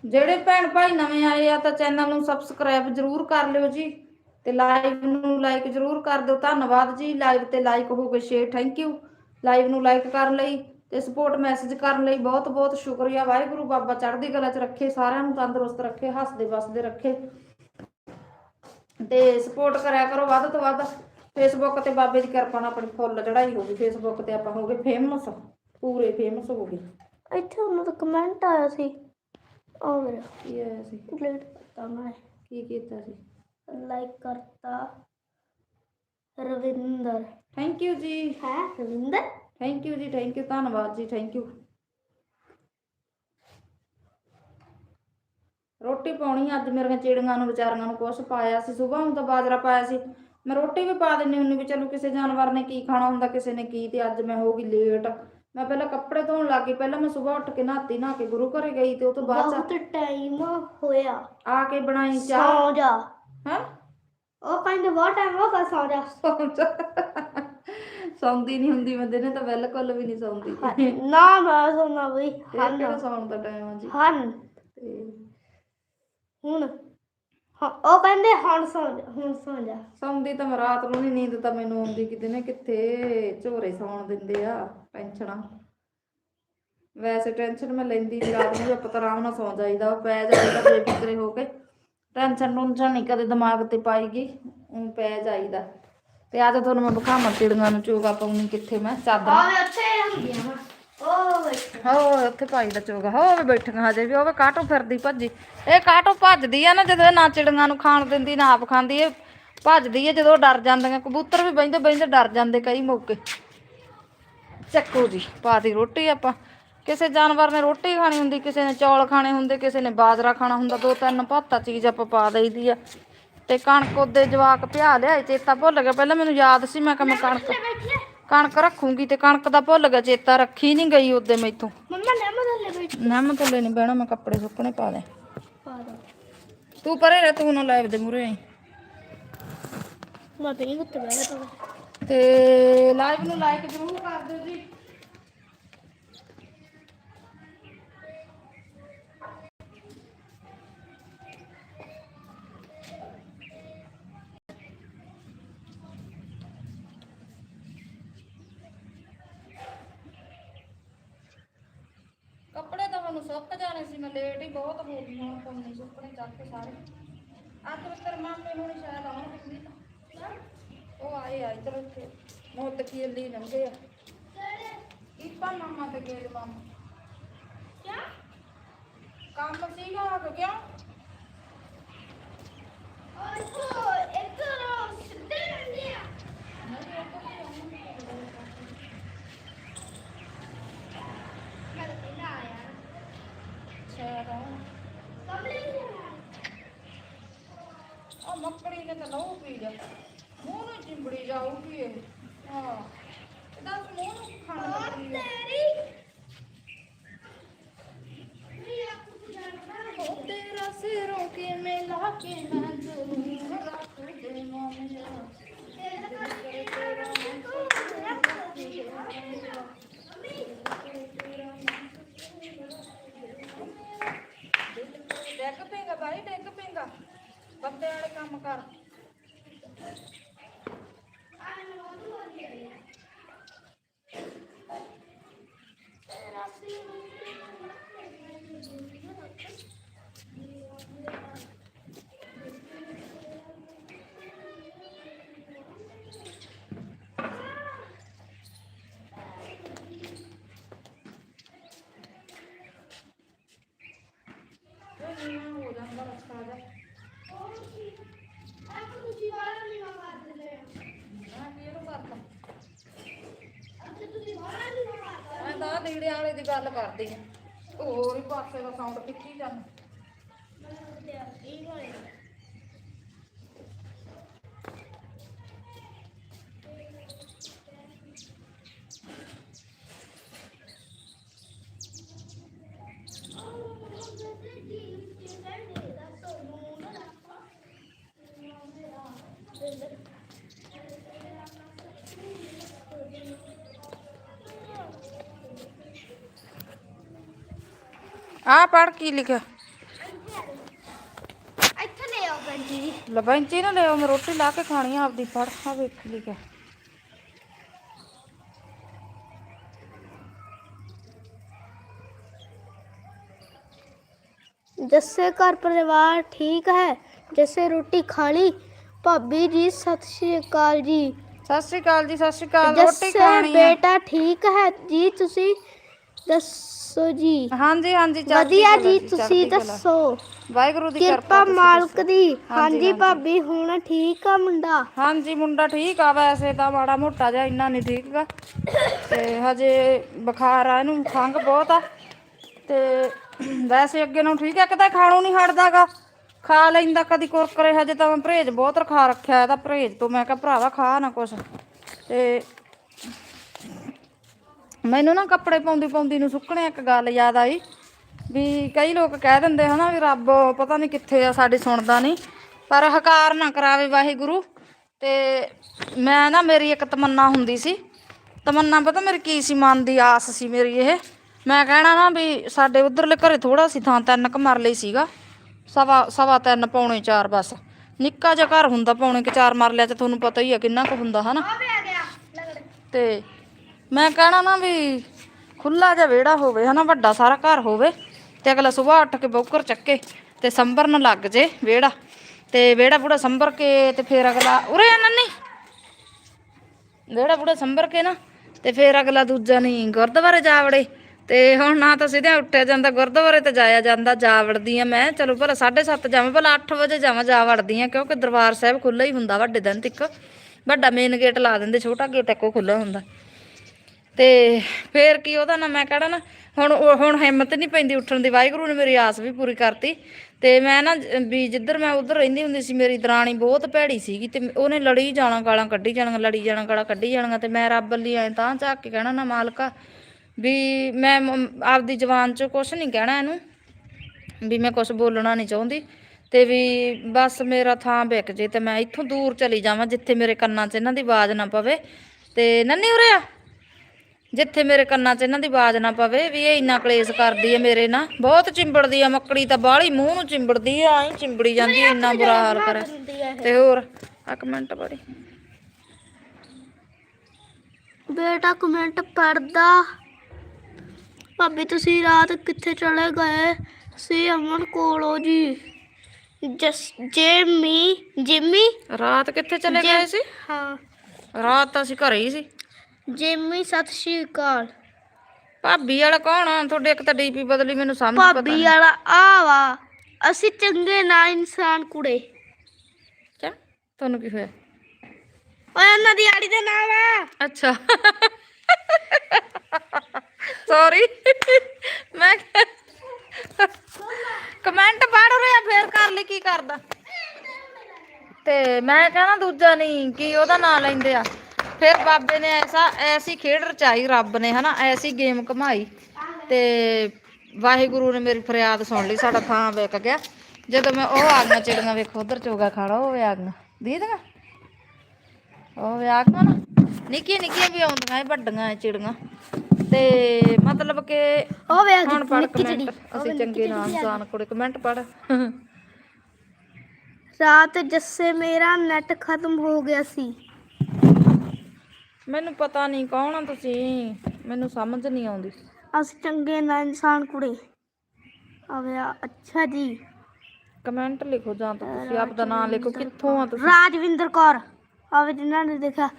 ਜਿਹੜੇ ਭੈਣ ਭਾਈ ਨਵੇਂ ਆਏ ਆ ਤਾਂ ਚੈਨਲ ਨੂੰ ਸਬਸਕ੍ਰਾਈਬ ਜਰੂਰ ਕਰ ਲਿਓ ਜੀ ਤੇ ਲਾਈਵ ਨੂੰ ਲਾਈਕ ਜਰੂਰ ਕਰ ਦਿਓ। ਧੰਨਵਾਦ ਜੀ। ਲਾਈਵ ਤੇ ਲਾਈਕ ਹੋ ਗਏ ਸ਼ੇਅਰ ਥੈਂਕ ਯੂ ਲਾਈਵ ਨੂੰ ਲਾਈਕ ਕਰਨ ਲਈ ਤੇ ਸਪੋਰਟ ਮੈਸੇਜ ਕਰਨ ਲਈ ਬਹੁਤ ਬਹੁਤ ਸ਼ੁਕਰੀਆ। ਵਾਹਿਗੁਰੂ ਬਾਬਾ ਚੜ੍ਹਦੀ ਕਲਾ 'ਚ ਰੱਖੇ, ਸਾਰਿਆਂ ਨੂੰ ਤੰਦਰੁਸਤ ਰੱਖੇ, ਹੱਸਦੇ ਵਸਦੇ ਰੱਖੇ। ਤੇ ਸਪੋਰਟ ਕਰਿਆ ਕਰੋ ਵੱਧ ਤੋਂ ਵੱਧ। ਫੇਸਬੁੱਕ ਤੇ ਬਾਬੇ ਦੀ ਕਿਰਪਾ ਨਾਲ ਆਪਣੀ ਫੁੱਲ ਚੜਾਈ ਹੋ ਗਈ। ਫੇਸਬੁੱਕ ਤੇ ਆਪਾਂ ਹੋ ਗਏ ਫੇਮਸ ਪੂਰੇ ਫੇਮਸ ਹੋ ਗਏ। ਇੱਥੇ ਉਹਨਾਂ ਦਾ ਕਮੈਂਟ ਆਇਆ ਸੀ। ਆ ਮੇਰਾ ਕੀ ਆਇਆ ਸੀ? ਡਿਲੀਟ ਕਰਤਾ ਮੈਂ ਕੀ ਕੀਤਾ ਸੀ? ਲਾਈਕ ਕਰਤਾ ਰਵਿੰਦਰ। ਥੈਂਕ ਯੂ ਜੀ। ਹੈ ਰਵਿੰਦਰ? ਥੈਂਕ ਯੂ ਜੀ ਥੈਂਕ ਯੂ ਧੰਨਵਾਦ ਜੀ ਥੈਂਕ ਯੂ ਰੋਟੀ ਪਾਉਣੀ ਅੱਜ ਮੇਰੀਆਂ ਚਿੜੀਆਂ ਨੂੰ ਵਿਚਾਰੀਆਂ ਨੂੰ ਕੁਛ ਪਾਇਆ ਸੀ। ਸਵੇਰ ਨੂੰ ਤਾਂ ਬਾਜਰਾ ਪਾਇਆ ਸੀ। ਮੈਂ ਰੋਟੀ ਵੀ ਪਾ ਦਿੰਨੀ ਹੁੰਨੀ ਵੀ ਚਲੋ ਕਿਸੇ ਜਾਨਵਰ ਨੇ ਕੀ ਖਾਣਾ ਹੁੰਦਾ ਕਿਸੇ ਨੇ ਕੀ ਤੇ ਅੱਜ ਮੈਂ ਹੋ ਗਈ ਲੇਟ ਮੈਂ ਪਹਿਲਾਂ ਕੱਪੜੇ ਧੋਣ ਲੱਗ ਗਈ ਪਹਿਲਾਂ ਮੈਂ ਸਵੇਰ ਉੱਠ ਕੇ ਨਹਾਤੀ ਨਹਾ ਕੇ ਗੁਰੂ ਘਰੇ ਗਈ ਤੇ ਉਹ ਤੋਂ ਬਾਅਦ ਬਹੁਤ ਟਾਈਮ ਹੋਇਆ। ਆ ਕੇ ਬਣਾਈ ਚਾਹ। ਸੌ ਜਾ। ਹੈ? ਉਹ ਕਹਿੰਦੇ ਬਹੁਤ ਟਾਈਮ ਹੋ ਗਿਆ ਸੌ ਜਾ। ਸੌਂਦੀ ਨਹੀਂ ਹੁੰਦੀ ਮੈਂ ਦਿਨੇ ਤਾਂ ਬਿਲਕੁਲ ਵੀ ਨਹੀਂ ਸੌਂਦੀ। ਨਾ ਮੈਂ ਸੌਣਾ ਬਈ ਇਹ ਹਨ ਕਿਹੜਾ ਸੌਣ ਦਾ ਟਾਈਮ ਆ ਜੀ? ਹਨ ਤੇ ਹੁਣ ਉਹ ਕਹਿੰਦੇ ਹੁਣ ਸੌ ਜਾ ਹੁਣ ਸੌ ਜਾ। ਸੌਂਦੀ ਤਾਂ ਮੈਂ ਰਾਤ ਨੂੰ ਨਹੀਂ ਨੀਂਦ ਤਾਂ ਮੈਨੂੰ ਆਉਂਦੀ ਕਿਤੇ ਨੇ ਕਿੱਥੇ ਝੋਰੇ ਸੌਣ ਦਿੰਦੇ ਆ ਟੈਨਸ਼ਨਾਂ। ਵੈਸੇ ਟੈਨਸ਼ਨ ਮੈਂ ਲੈਂਦੀ ਨਹੀਂ ਰਾਤ ਨੂੰ ਵੀ ਆਪਾਂ ਤਾਂ ਆਰਾਮ ਨਾਲ ਸੌਂ ਜਾਈਦਾ ਪੈ ਜਾਈਦਾ ਬੇਫਿਕਰੇ ਹੋ ਕੇ। ਟੈਨਸ਼ਨ ਟੁਨਸ਼ਨ ਨਹੀਂ ਕਦੇ ਦਿਮਾਗ ਤੇ ਪਾਈਗੀ ਊਂ ਪੈ ਜਾਈਦਾ। ਤੇ ਅੱਜ ਤੁਹਾਨੂੰ ਮੈਂ ਵਿਖਾਵਾਂ ਚਿੜੀਆਂ ਨੂੰ ਚੋਗਾ ਪਾਉਣੀ ਕਿੱਥੇ ਮੈਂ ਚਾਦਰ। ਆ ਉੱਥੇ ਹੁੰਦੀਆਂ ਵਾ। ਉਹ ਹੋ ਉੱਥੇ ਭਾਈ ਦਾ ਚੋਗਾ ਹੋ ਵੀ ਬੈਠੀਆਂ ਹਜੇ ਵੀ ਉਹ ਕਾਟੋ ਫਿਰਦੀ ਭੱਜੀ। ਇਹ ਕਾਟੋ ਭੱਜਦੀ ਆ ਨਾ ਜਦੋਂ ਇਹ ਨਾ ਚਿੜੀਆਂ ਨੂੰ ਖਾਣ ਦਿੰਦੀ ਨਾ ਆਪ ਖਾਂਦੀ ਇਹ ਭੱਜਦੀ ਆ ਜਦੋਂ ਡਰ ਜਾਂਦੀਆਂ। ਕਬੂਤਰ ਵੀ ਬੈਂਦੇ ਬੈਂਦੇ ਡਰ ਜਾਂਦੇ ਕਈ ਮੌਕੇ। ਚੱਕੋ ਜੀ ਪਾਤੀ ਰੋਟੀ ਆਪਾਂ। ਕਿਸੇ ਜਾਨਵਰ ਨੇ ਰੋਟੀ ਖਾਣੀ ਹੁੰਦੀ ਕਿਸੇ ਨੇ ਚੌਲ ਖਾਣੇ ਹੁੰਦੇ ਕਿਸੇ ਨੇ ਬਾਜਰਾ ਖਾਣਾ ਹੁੰਦਾ ਦੋ ਤਿੰਨ ਭਾਤਾ ਚੀਜ਼ ਆਪਾਂ ਪਾ ਦਈਦੀ ਆ। ਤੇ ਕਣਕ ਉਹਦੇ ਜਵਾਕ ਪਿਆ ਲਿਆ ਚੇਤਾ ਭੁੱਲ ਗਿਆ। ਪਹਿਲਾਂ ਮੈਨੂੰ ਯਾਦ ਸੀ ਮੈਂ ਕਿਹਾ ਮੈਂ ਕਣਕ ਕਣਕ ਰੱਖੂੰਗੀ ਤੇ ਕਣਕ ਦਾ ਭੁੱਲ ਗਿਆ ਚੇਤਾ ਰੱਖੀ ਨਹੀਂ ਗਈ ਉਹਦੇ ਮੈਥੋਂ। ਮੰਮਾ ਨੇ ਮਦਦ ਬੈਠੀ ਨਮ ਥੱਲੇ ਨਹੀਂ ਬਹਿਣਾ ਮੈਂ ਕੱਪੜੇ ਸੁੱਕਣੇ ਪਾ ਦੇ ਪਾ ਦੋ। ਤੂੰ ਪਰੇ ਰਹਿ ਤੂੰ ਨਾ ਲਾਈਵ ਦੇ ਮੂਰੇ ਆਈ। ਮੈਂ ਉੱਤੇ ਤਾ। ਤੇ ਲਾਈਵ ਨੂੰ ਲਾਈਕ ਜ਼ਰੂਰ ਕਰ ਦਿਓ ਜੀ। ਕੱਪੜੇ ਤਾਂ ਮੈਨੂੰ ਸੁੱਕ ਜਾਣੇ ਸੀ ਮੈਂ ਲੇਟ ਹੀ ਬਹੁਤ ਹੋ ਗਈ ਹੁਣ ਕੋਈ ਸੁੱਕਣੇ ਚੱਕ ਕੇ ਸਾਰੇ। ਅੱਜ ਮਿੱਤਰ ਮਾਮੇ ਨੂੰ ਨੀ ਸ਼ਾਇਦ ਆਉਣ ਦਿੱਤੀ ਉਹ ਆਏ ਆਏ ਚਲੋ ਇੱਥੇ ਮੋਤ ਕੀ ਲਈ ਲੰਘੇ ਆ। ਕੀਪਾ ਮਾਮਾ ਤੇ ਗਏ ਮਾਮਾ ਕਿਆ? ਕੰਮ ਸੀਗਾ ਕਿਉਂ ਉਹ ਇੱਧਰ ਸਿੱਧੇ ਰਹਿੰਦੇ ਆ ਮੈਂ ਤਾਂ ਪਹਿਲਾਂ ਆਇਆ ਸ਼ਾਇਦ ਆਉਣ ਕਮਲੇ ਨਹੀਂ ਆਇਆ ਆ ਮੱਕੜੀ ਨੇ ਤਾਂ ਲਹੂ ਪੀ ਲਿਆ। ਮੂੰਹ ਨੂੰ ਚਿੰਬੜੀ ਜਾਊਗੀ ਇਹ। ਹਾਂ। ਇਹਦਾ ਮੂੰਹ ਨੂੰ ਖਾਣ ਲੱਗੀ ਆ। ਤੇਰੀ ਤੇਰਾ ਸਿਰੋਂ ਕੇ ਮੈਂ ਲਾ ਕੇ ਨਾ ਜ਼ਰੂਰ ਰੱਖ ਦੇ ਮਾਮਿਆ ਡੈਕ ਪੇਗਾ ਭਾਈ ਡੈਕ ਪੇਗਾ। ਬੰਦੇ ਵਾਲੇ ਕੰਮ ਕਰ। ਇਹ ਨੀਵਾਂ ਹੋ ਜਾਂਦਾ ਰਸਤਾ ਦਾ ਮੈਂ ਕੀ ਇਹਨੂੰ ਕਰਦਾ ਮੈਂ ਤਾਂ ਲੀੜੇ ਵਾਲੇ ਦੀ ਗੱਲ ਕਰਦੀ ਆ। ਹੋਰ ਹੀ ਪਾਸੇ ਦਾ ਸਾਊਂਡ ਖਿੱਚੀ ਜਾਂਦਾ ਆ ਪੜ ਕੀ ਲਿਖਿਆ ਇੱਥੇ ਲੈ ਆਓ ਬੰਜੀ ਲਬੈਂਚੀ ਨਾ ਲਿਓ ਮੈਂ ਰੋਟੀ ਲਾ ਕੇ ਖਾਣੀ ਆ ਆਪਦੀ ਪੜ ਆ ਵੇਖ ਕੀ ਲਿਖਿਆ जैसे घर परिवार ठीक है जैसे रोटी खा ली ਭਾਬੀ ਜੀ ਸਤਿ ਸ਼੍ਰੀ ਅਕਾਲ ਜੀ ਸਤਿ ਸ਼੍ਰੀ ਅਕਾਲ ਜੀ ਸਤਿ ਸ਼੍ਰੀ ਅਕਾਲ ਰੋਟੀ ਜੱਸੇ ਖਾਣੀ ਹੈ ਬੇਟਾ ਠੀਕ ਹੈ ਜੀ ਤੁਸੀਂ ਦੱਸੋ ਜੀ। ਹਾਂਜੀ ਹਾਂਜੀ ਚੜ੍ਹਦੀ ਵਧੀਆ ਕਲਾ ਜੀ ਚੜ੍ਹਦੀ ਤੁਸੀਂ ਕਲਾ। ਦੱਸੋ। ਵਾਹਿਗੁਰੂ ਦੀ ਕਿਰਪਾ ਕਿਰਪਾ ਤੁਸੀਂ ਮਾਲਕ ਦੱਸੋ। ਦੀ। ਹਾਂਜੀ ਹਾਂਜੀ। ਭਾਬੀ ਹੁਣ ਠੀਕ ਆ ਮੁੰਡਾ? ਹਾਂਜੀ ਮੁੰਡਾ ਠੀਕ ਆ ਵੈਸੇ ਤਾਂ ਮਾੜਾ ਮੋਟਾ ਜਿਹਾ ਇੰਨਾ ਨਹੀਂ ਠੀਕ ਗਾ। ਤੇ ਹਜੇ ਬੁਖਾਰ ਆ ਇਹਨੂੰ ਖੰਘ ਬਹੁਤ ਆ। ਤੇ ਵੈਸੇ ਅੱਗੇ ਨੂੰ ਠੀਕ ਆ ਕਿਤੇ ਖਾਣੋਂ ਨਹੀਂ ਹਟਦਾਗਾ। ਖਾ ਲੈਂਦਾ ਕਦੀ ਕੁਰਕਰੇ ਹਜੇ ਤਾਂ ਮੈਂ ਪਰਹੇਜ ਬਹੁਤ ਰਖਾ ਰੱਖਿਆ ਇਹਦਾ ਪਰਹੇਜ ਤੋਂ ਮੈਂ ਕਿਹਾ ਭਰਾਵਾ ਖਾ ਨਾ ਕੁਛ। ਤੇ ਮੈਨੂੰ ਨਾ ਕੱਪੜੇ ਪਾਉਂਦੀ ਪਾਉਂਦੀ ਨੂੰ ਸੁੱਕਣੇ ਇੱਕ ਗੱਲ ਯਾਦ ਆਈ ਵੀ ਕਈ ਲੋਕ ਕਹਿ ਦਿੰਦੇ ਹਨਾ ਵੀ ਰੱਬ ਪਤਾ ਨਹੀਂ ਕਿੱਥੇ ਆ ਸਾਡੀ ਸੁਣਦਾ ਨਹੀਂ ਪਰ ਹਕਾਰ ਨਾ ਕਰਾਵੇ ਵਾਹਿਗੁਰੂ। ਤੇ ਮੈਂ ਨਾ ਮੇਰੀ ਇੱਕ ਤਮੰਨਾ ਹੁੰਦੀ ਸੀ ਤਮੰਨਾ ਪਤਾ ਮੇਰੀ ਕੀ ਸੀ ਮਨ ਦੀ ਆਸ ਸੀ ਮੇਰੀ ਇਹ। ਮੈਂ ਕਹਿਣਾ ਨਾ ਵੀ ਸਾਡੇ ਉਧਰਲੇ ਘਰੇ ਥੋੜਾ ਸੀ ਥਾਂ ਤਿੰਨ ਕੁ ਮਰਲੇ ਸੀਗਾ ਸਵਾ ਸਵਾ ਤਿੰਨ ਪੌਣੇ ਚਾਰ ਬਸ। ਨਿੱਕਾ ਜਿਹਾ ਘਰ ਹੁੰਦਾ ਪੌਣੇ ਕੁ ਚਾਰ ਮਰਲਿਆਂ ਚ ਤੁਹਾਨੂੰ ਪਤਾ ਹੀ ਆ ਕਿੰਨਾ ਕੁ ਹੁੰਦਾ ਹਨਾ। ਤੇ ਮੈਂ ਕਹਿਣਾ ਨਾ ਵੀ ਖੁੱਲਾ ਜਿਹਾ ਵਿਹੜਾ ਹੋਵੇ, ਹਨਾ, ਵੱਡਾ ਸਾਰਾ ਘਰ ਹੋਵੇ, ਤੇ ਅਗਲਾ ਸਵੇਰ ਉੱਠ ਕੇ ਬੌਕਰ ਚੱਕੇ ਤੇ ਸੰਭਰਨ ਲੱਗ ਜੇ ਵਿਹੜਾ। ਤੇ ਵਿਹੜਾ ਬੁੜਾ ਸੰਭਰ ਕੇ ਤੇ ਫੇਰ ਅਗਲਾ, ਉਰੇ ਆ ਨੰਨੀ। ਵਿਹੜਾ ਬੁੜਾ ਸੰਭਰ ਕੇ ਨਾ, ਤੇ ਫੇਰ ਅਗਲਾ ਦੂਜਾ ਨਹੀਂ ਗੁਰਦੁਆਰੇ ਜਾ ਵੜੇ। ਤੇ ਹੁਣ ਨਾ ਤਾਂ ਸਿੱਧਾ ਉੱਠਿਆ ਜਾਂਦਾ, ਗੁਰਦੁਆਰੇ ਤੇ ਜਾਇਆ ਜਾਂਦਾ, ਜਾ ਵੜਦੀ ਆ ਮੈਂ। ਚਲੋ ਭਲਾ 7:30 ਜਾਵਾਂ, ਭਲਾ 8 ਵਜੇ ਜਾਵਾਂ, ਜਾ ਵੜਦੀ ਆ, ਕਿਉਂਕਿ ਦਰਬਾਰ ਸਾਹਿਬ ਖੁੱਲ੍ਹਾ ਹੀ ਹੁੰਦਾ, ਵੱਡੇ ਦਿਨ ਤੱਕ। ਵੱਡਾ ਮੇਨ ਗੇਟ ਲਾ ਦਿੰਦੇ, ਛੋਟਾ ਗੇਟ ਇੱਕੋ ਖੁੱਲ੍ਹਾ ਹੁੰਦਾ। ਤੇ ਫੇਰ ਕੀ ਉਹਦਾ ਨਾ ਮੈਂ ਕਹੜਾ ਨਾ, ਹੁਣ ਹੁਣ ਹਿੰਮਤ ਨਹੀਂ ਪੈਂਦੀ ਉੱਠਣ ਦੀ, ਵਾਹਿਗੁਰੂ ਨੇ ਮੇਰੀ ਆਸ ਵੀ ਪੂਰੀ ਕਰਤੀ। ਤੇ ਮੈਂ ਨਾ ਵੀ ਜਿੱਧਰ ਮੈਂ ਉਧਰ ਰਹਿੰਦੀ ਹੁੰਦੀ ਸੀ, ਮੇਰੀ ਦਰਾਣੀ ਬਹੁਤ ਭੈੜੀ ਸੀਗੀ ਤੇ ਉਹਨੇ ਲੜੀ ਜਾਣਾ ਗਾਲਾਂ ਕੱਢੀ ਜਾਣੀਆਂ ਲੜੀ ਜਾਣਾ ਗਾਲਾਂ ਕੱਢੀ ਜਾਣੀਆਂ ਤੇ ਮੈਂ ਰੱਬ ਲਈ ਐ ਤਾਂ ਝਾਕ ਕੇ ਕਹਿਣਾ ਨਾ ਮਾਲਕਾ ਵੀ ਮੈਂ ਆਪਦੀ ਜ਼ੁਬਾਨ 'ਚ ਕੁਝ ਨਹੀਂ ਕਹਿਣਾ ਇਹਨੂੰ, ਵੀ ਮੈਂ ਕੁਝ ਬੋਲਣਾ ਨਹੀਂ ਚਾਹੁੰਦੀ ਤੇ ਵੀ ਬਸ ਮੇਰਾ ਥਾਂ ਵਿਕ ਜੇ ਤੇ ਮੈਂ ਇੱਥੋਂ ਦੂਰ ਚਲੀ ਜਾਵਾਂ, ਜਿੱਥੇ ਮੇਰੇ ਕੰਨਾਂ 'ਚ ਇਹਨਾਂ ਦੀ ਆਵਾਜ਼ ਨਾ ਪਵੇ। ਤੇ ਨੰਨੀ ਉਰੇ ਆ। ਜਿੱਥੇ ਮੇਰੇ ਕੰਨਾਂ 'ਚ ਇਹਨਾਂ ਦੀ ਆਵਾਜ਼ ਨਾ ਪਵੇ ਵੀ ਇਹ ਇੰਨਾ ਕਲੇਸ਼ ਕਰਦੀ ਹੈ ਮੇਰੇ ਨਾਲ। ਬਹੁਤ ਚਿੰਬੜਦੀ ਆ ਮੱਕੜੀ ਤਾਂ ਬਾਹਲੀ ਮੂੰਹ ਨੂੰ ਚਿੰਬੜਦੀ ਆ ਐਂ ਚਿੰਬੜੀ ਜਾਂਦੀ ਆ ਇੰਨਾ ਬੁਰਾ ਹਾਲ ਕਰਿਆ ਤੇ ਹੋਰ ਆ ਕਮੈਂਟ ਪੜੀ ਬੇਟਾ ਕਮੈਂਟ ਪੜਦਾ ਭਾਬੀ ਤੁਸੀਂ ਰਾਤ ਕਿੱਥੇ ਚਲੇ ਗਏ? ਸੀ ਅਮਨ ਕੋਲੋਂ ਜੀ। Jas Jamie Jimmy? ਰਾਤ ਕਿੱਥੇ ਚਲੇ ਗਏ ਸੀ? ਹਾਂ। ਰਾਤ ਤਾਂ ਅਸੀਂ ਘਰੇ ਹੀ ਸੀ। ਜਿਮੀ ਸਤਿ ਸ਼੍ਰੀ ਅਕਾਲ। ਭਾਬੀ ਵਾਲਾ ਕੌਣ ਆ? ਤੁਹਾਡੇ ਇੱਕ ਤਾਂ ਡੀਪੀ ਬਦਲੀ ਮੈਨੂੰ ਸਮਝ ਪਤਾ ਭਾਬੀ ਵਾਲਾ ਆ ਵਾ। ਅਸੀਂ ਚੰਗੇ ਨਾ ਇਨਸਾਨ ਕੁੜੇ। ਕਿਆ ਤੁਹਾਨੂੰ ਕੀ ਹੋਇਆ? ਓਏ ਉਹਨਾਂ ਦੀ ਆੜੀ ਦਾ ਨਾਮ ਆ। ਅੱਛਾ। ਸੌਰੀ ਮੈਂ ਕਮੈਂਟ ਪੜ ਰਿਹਾ ਫੇਰ ਕਰ ਲਈ ਕੀ ਕਰਦਾ? ਤੇ ਮੈਂ ਕਹਣਾ ਦੂਜਾ ਨਹੀਂ ਕੀ ਉਹਦਾ ਨਾਂ ਲੈਂਦੇ ਆ? ਫਿਰ ਬਾਬੇ ਨੇ ਐਸਾ ਐਸੀ ਖੇਡ ਰਚਾਈ ਰੱਬ ਨੇ ਹਨਾ ਐਸੀ ਗੇਮ ਕਮਾਈ ਤੇ ਵਾਹਿਗੁਰੂ ਨੇ ਮੇਰੀ ਫਰਿਆਦ ਸੁਣ ਲਈ ਸਾਡਾ ਥਾਂ ਵਿਕ ਗਿਆ। ਜਦੋਂ ਮੈਂ ਉਹ ਆ ਗਈਆਂ ਚਿੜੀਆਂ ਵੇਖੋ ਉਧਰ ਚੋਗਾ ਖਾਣਾ ਉਹ ਵੇ ਆ ਗਈਆਂ ਦੀਦੀਆਂ ਉਹ ਕੋ ਨਾ ਨਿੱਕੀਆਂ ਨਿੱਕੀਆਂ ਵੀ ਆਉਂਦੀਆਂ ਇਹ ਵੱਡੀਆਂ ਚਿੜੀਆਂ। ਤੇ ਮਤਲਬ ਕਿ ਉਹ ਵੇ ਹੁਣ ਪੜ ਕਮੈਂਟ ਅਸੀਂ ਚੰਗੇ ਨਾਮ ਇਨਸਾਨ ਕੋਲੇ ਕਮੈਂਟ ਪੜ ਰਾਤ ਜੱਸੇ ਮੇਰਾ ਨੈਟ ਖਤਮ ਹੋ ਗਿਆ ਸੀ। ਮੈਨੂੰ ਪਤਾ ਨਹੀਂ ਕੌਣ ਆ ਤੁਸੀਂ। ਮੈਨੂੰ ਸਮਝ ਨਹੀਂ ਆਉਂਦੀ। ਅਸੀਂ ਚੰਗੇ ਨਾ ਇਨਸਾਨ ਕੁੜੇ। ਆਵਿਆ ਅੱਛਾ ਜੀ। ਕਮੈਂਟ ਲਿਖੋ ਜਾਂ ਤਾਂ ਤੁਸੀਂ ਆਪ ਦਾ ਨਾਮ ਲਿਖੋ। ਕਿੱਥੋਂ ਆ ਤੁਸੀਂ? ਰਾਜਵਿੰਦਰ ਕੌਰ। ਆਵੇ ਜਿਨ੍ਹਾਂ ਨੇ ਦੇਖਿਆ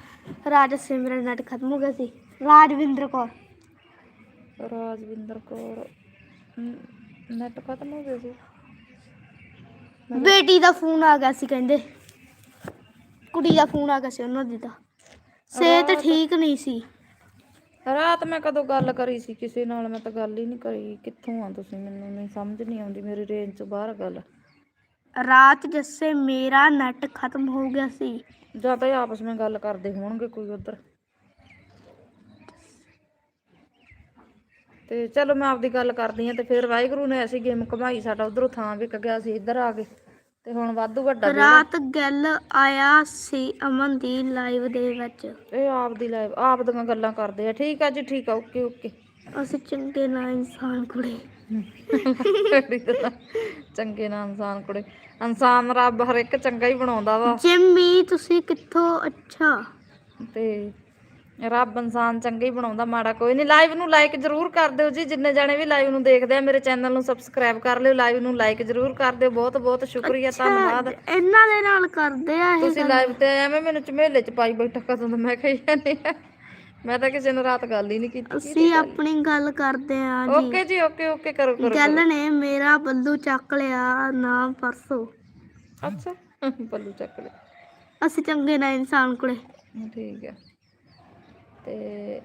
ਰਾਜ ਸੇ ਮੇਰਾ ਨੈਟ ਖਤਮ ਹੋ ਗਿਆ ਸੀ। ਰਾਜਵਿੰਦਰ ਕੌਰ। ਰਾਜਵਿੰਦਰ ਕੌਰ ਨੈਟ ਖਤਮ ਹੋ ਗਿਆ ਸੀ। ਬੇਟੀ ਦਾ ਫੋਨ ਆ ਗਿਆ ਸੀ ਕਹਿੰਦੇ। ਕੁੜੀ ਦਾ ਫੋਨ ਆ ਗਿਆ ਸੀ ਉਹਨਾਂ ਦੀ ਦਾ। ਸਿਹਤ ਠੀਕ ਨਹੀਂ ਸੀ। ਰਾਤ ਮੈਂ ਕਦੋਂ ਗੱਲ ਕਰੀ ਸੀ ਕਿਸੇ ਨਾਲ? ਮੈਂ ਤਾਂ ਗੱਲ ਹੀ ਨਹੀਂ ਕਰੀ। ਕਿੱਥੋਂ ਆ ਤੁਸੀਂ? ਮੈਨੂੰ ਨਹੀਂ ਸਮਝ ਨਹੀਂ ਆਉਂਦੀ ਮੇਰੀ ਰੇਂਜ ਤੋਂ ਬਾਹਰ ਆ ਗੱਲ। ਰਾਤ ਜੱਸੇ ਮੇਰਾ ਨੈਟ ਖਤਮ ਹੋ ਗਿਆ ਸੀ। ਜਾਂ ਤਾਂ ਇਹ ਆਪਸ ਵਿੱਚ ਗੱਲ ਕਰਦੇ ਹੋਣਗੇ ਕੋਈ ਉਧਰ। ਤੇ ਚਲੋ ਮੈਂ ਆਪਦੀ ਗੱਲ ਕਰਦੀ ਆ ਤੇ ਫਿਰ ਵਾਹਿਗੁਰੂ ਨੇ ਐਸੀ ਗੇਮ ਕਮਾਈ ਸਾਡਾ ਉਧਰੋਂ ਥਾਂ ਵਿਕ ਗਿਆ ਸੀ ਇੱਧਰ ਆ ਗਏ। ਤੇ ਹੁਣ ਵਾਧੂ ਵੱਡਾ। ਰਾਤ ਗੱਲ ਆਇਆ ਸੀ ਅਮਨ ਦੀ ਲਾਈਵ ਦੇ ਵਿੱਚ। ਇਹ ਆਪ ਦੀ ਲਾਈਵ ਆਪ ਦੀਆਂ ਗੱਲਾਂ ਕਰਦੇ ਆ। ਠੀਕ ਆ ਜੀ ਠੀਕ ਆ ਓਕੇ ਓਕੇ। ਅਸੀਂ ਚੰਗੇ ਨਾ ਇਨਸਾਨ ਕੁੜੇ। ਚੰਗੇ ਨਾ ਇਨਸਾਨ ਕੁੜੇ। ਇਨਸਾਨ ਰੱਬ ਹਰ ਇੱਕ ਚੰਗਾ ਹੀ ਬਣਾਉਂਦਾ ਵਾ। ਜਿੰਮੀ ਤੁਸੀਂ ਕਿੱਥੋਂ? ਅੱਛਾ। ਤੇ ਰੱਬ ਇਨਸਾਨ ਚੰਗਾ ਹੀ ਬਣਾਉਂਦਾ ਮਾੜਾ ਕੋਈ ਨਹੀਂ। ਲਾਈਵ ਨੂੰ ਲਾਈਕ ਜ਼ਰੂਰ ਕਰ ਦਿਓ ਜੀ। ਜਿੰਨੇ ਜਾਣੇ ਵੀ ਲਾਈਵ ਨੂੰ ਦੇਖਦੇ ਆ ਮੇਰੇ ਚੈਨਲ ਨੂੰ ਸਬਸਕ੍ਰਾਈਬ ਕਰ ਲਿਓ। ਲਾਈਵ ਨੂੰ ਲਾਈਕ ਜ਼ਰੂਰ ਕਰ ਦਿਓ। ਬਹੁਤ ਬਹੁਤ ਸ਼ੁਕਰੀਆ ਧੰਨਵਾਦ। ਇਹਨਾਂ ਦੇ ਨਾਲ ਕਰਦੇ ਆ ਇਹ ਤੁਸੀਂ ਲਾਈਵ ਤੇ ਐਵੇਂ ਮੈਨੂੰ ਝਮੇਲੇ ਚ ਪਾਈ ਬੈਠਾ ਕਦੋਂ ਦਾ ਮੈਂ ਕਹੀ ਜਾਂਦੀ ਆ। ਮੈਂ ਤਾਂ ਕਿਸੇ ਨੂੰ ਰਾਤ ਗੱਲ ਹੀ ਨਹੀਂ ਕੀਤੀ ਅਸੀਂ ਆਪਣੀ ਗੱਲ ਕਰਦੇ ਆ ਜੀ। ਓਕੇ ਜੀ ਓਕੇ ਓਕੇ ਕਰੋ ਕਰੋ ਗੱਲ ਨੇ ਮੇਰਾ ਬੱਲੂ ਚੱਕ ਲਿਆ ਨਾ ਪਰਸੋਂ। ਅੱਛਾ ਬੱਲੂ ਚੱਕ ਲੈ ਅਸੀਂ ਚੰਗੇ ਨਾ ਇਨਸਾਨ ਕੋਲੇ। ਠੀਕ ਹੈ ਤੇ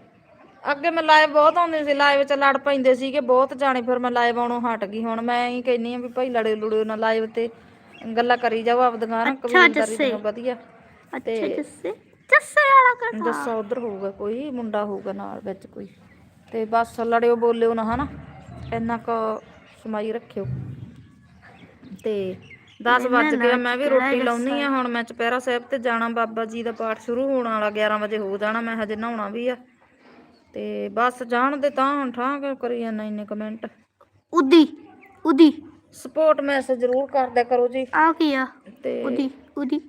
ਅੱਗੇ ਮੈਂ ਲਾਈਵ ਬਹੁਤ ਆਉਂਦੀ ਸੀ ਲਾਈਵ 'ਚ ਲੜ ਪੈਂਦੇ ਸੀਗੇ ਬਹੁਤ ਜਾਣੇ ਫਿਰ ਮੈਂ ਲਾਈਵ ਆਉਣੋਂ ਹਟ ਗਈ। ਹੁਣ ਮੈਂ ਹੀ ਕਹਿੰਨੀ ਆ ਵੀ ਭਾਈ ਲੜੇ ਲੁੜਿਓ ਨਾ ਲਾਈਵ ਤੇ ਗੱਲਾਂ ਕਰੀ ਜਾਓ ਆਪਦੀਆਂ ਨਾ ਕਬੀਲਦਾਰੀ ਦੀਆਂ ਵਧੀਆ। ਅੱਛਾ ਜੱਸੇ। ਜੱਸੇ ਵਾਲਾ ਕਰ ਦੱਸਾ ਉਧਰ ਹੋਊਗਾ ਕੋਈ ਮੁੰਡਾ ਹੋਊਗਾ ਨਾਲ ਵਿੱਚ ਕੋਈ। ਤੇ ਬਸ ਲੜਿਓ ਬੋਲਿਓ ਨਾ ਹਨਾ। ਇੰਨਾ ਕੁ ਸਮਾਈ ਰੱਖਿਓ। ਤੇ 10 ਵੱਜ ਗਏ ਮੈਂ ਵੀ ਰੋਟੀ ਲਾਉਣੀ ਆ ਹੁਣ ਮੈਂ ਚੁਪਹਿਰਾ ਸਾਹਿਬ ਤੇ ਜਾਣਾ ਬਾਬਾ ਜੀ ਦਾ ਪਾਠ ਸ਼ੁਰੂ ਹੋਣ ਵਾਲਾ 11 ਵਜੇ ਹੋ ਜਾਣਾ ਮੈਂ ਹਜੇ ਨਹਾਉਣਾ ਵੀ ਆ। ਤੇ ਬਸ ਜਾਣ ਦੇ ਤਾਂ ਹੁਣ ਠਾਂ ਕਿਉਂ ਕਰੀ ਜਾਂਦਾ ਇੰਨੇ ਕਮੈਂਟ ਉਦੀ ਉਦੀ। ਸਪੋਰਟ ਮੈਸੇਜ ਜ਼ਰੂਰ ਕਰਦਿਆ ਕਰੋ ਜੀ। ਆ ਕੀ ਆ? ਤੇ ਉਦੀ ਉਦੀ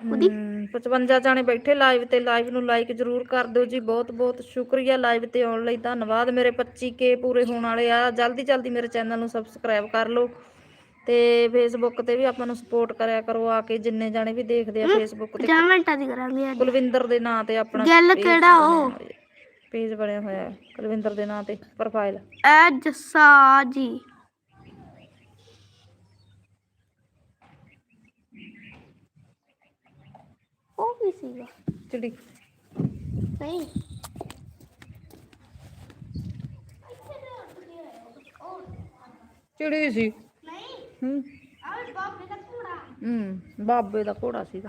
ਹਮ, 55 ਜਾਣੇ ਬੈਠੇ ਲਾਈਵ ਤੇ ਲਾਈਵ ਨੂੰ ਲਾਈਕ ਜ਼ਰੂਰ ਕਰ ਦਿਓ ਜੀ ਬਹੁਤ ਬਹੁਤ ਸ਼ੁਕਰੀਆ ਲਾਈਵ ਤੇ ਆਉਣ ਲਈ ਧੰਨਵਾਦ। ਮੇਰੇ 25k ਪੂਰੇ ਹੋਣ ਵਾਲੇ ਆ ਜਲਦੀ ਜਲਦੀ ਮੇਰੇ ਚੈਨਲ ਨੂੰ ਸਬਸਕ੍ਰਾਈਬ ਕਰ ਲਓ। ਤੇ ਫੇਸਬੁੱਕ ਤੇ ਵੀ ਆਪਾਂ ਨੂੰ ਸਪੋਰਟ ਕਰਿਆ ਕਰੋ ਆ ਕੇ ਜਿੰਨੇ ਜਾਣੇ ਵੀ ਦੇਖਦੇ ਆ ਫੇਸਬੁੱਕ ਤੇ 50 ਮਿੰਟਾਂ ਦੀ ਕਰਾਂਗੇ ਅੱਜ। ਕੁਲਵਿੰਦਰ ਦੇ ਨਾਂ ਤੇ ਆਪਣਾ ਗੱਲ ਕਿਹੜਾ ਉਹ? ਪੇਜ ਬਣਿਆ ਹੋਇਆ ਹੈ ਕੁਲਵਿੰਦਰ ਦੇ ਨਾਂ ਤੇ ਪ੍ਰੋਫਾਈਲ ਐ ਜੱਸਾ ਜੀ ਉਹ ਕੀ ਸੀਗਾ। ਚਿੜੀ। ਨਹੀਂ। ਚਿੜੀ ਸੀ। ਹੂੰ। ਬਾਬੇ ਦਾ ਘੋੜਾ ਹੂੰ, ਬਾਬੇ ਦਾ ਘੋੜਾ ਸੀਗਾ।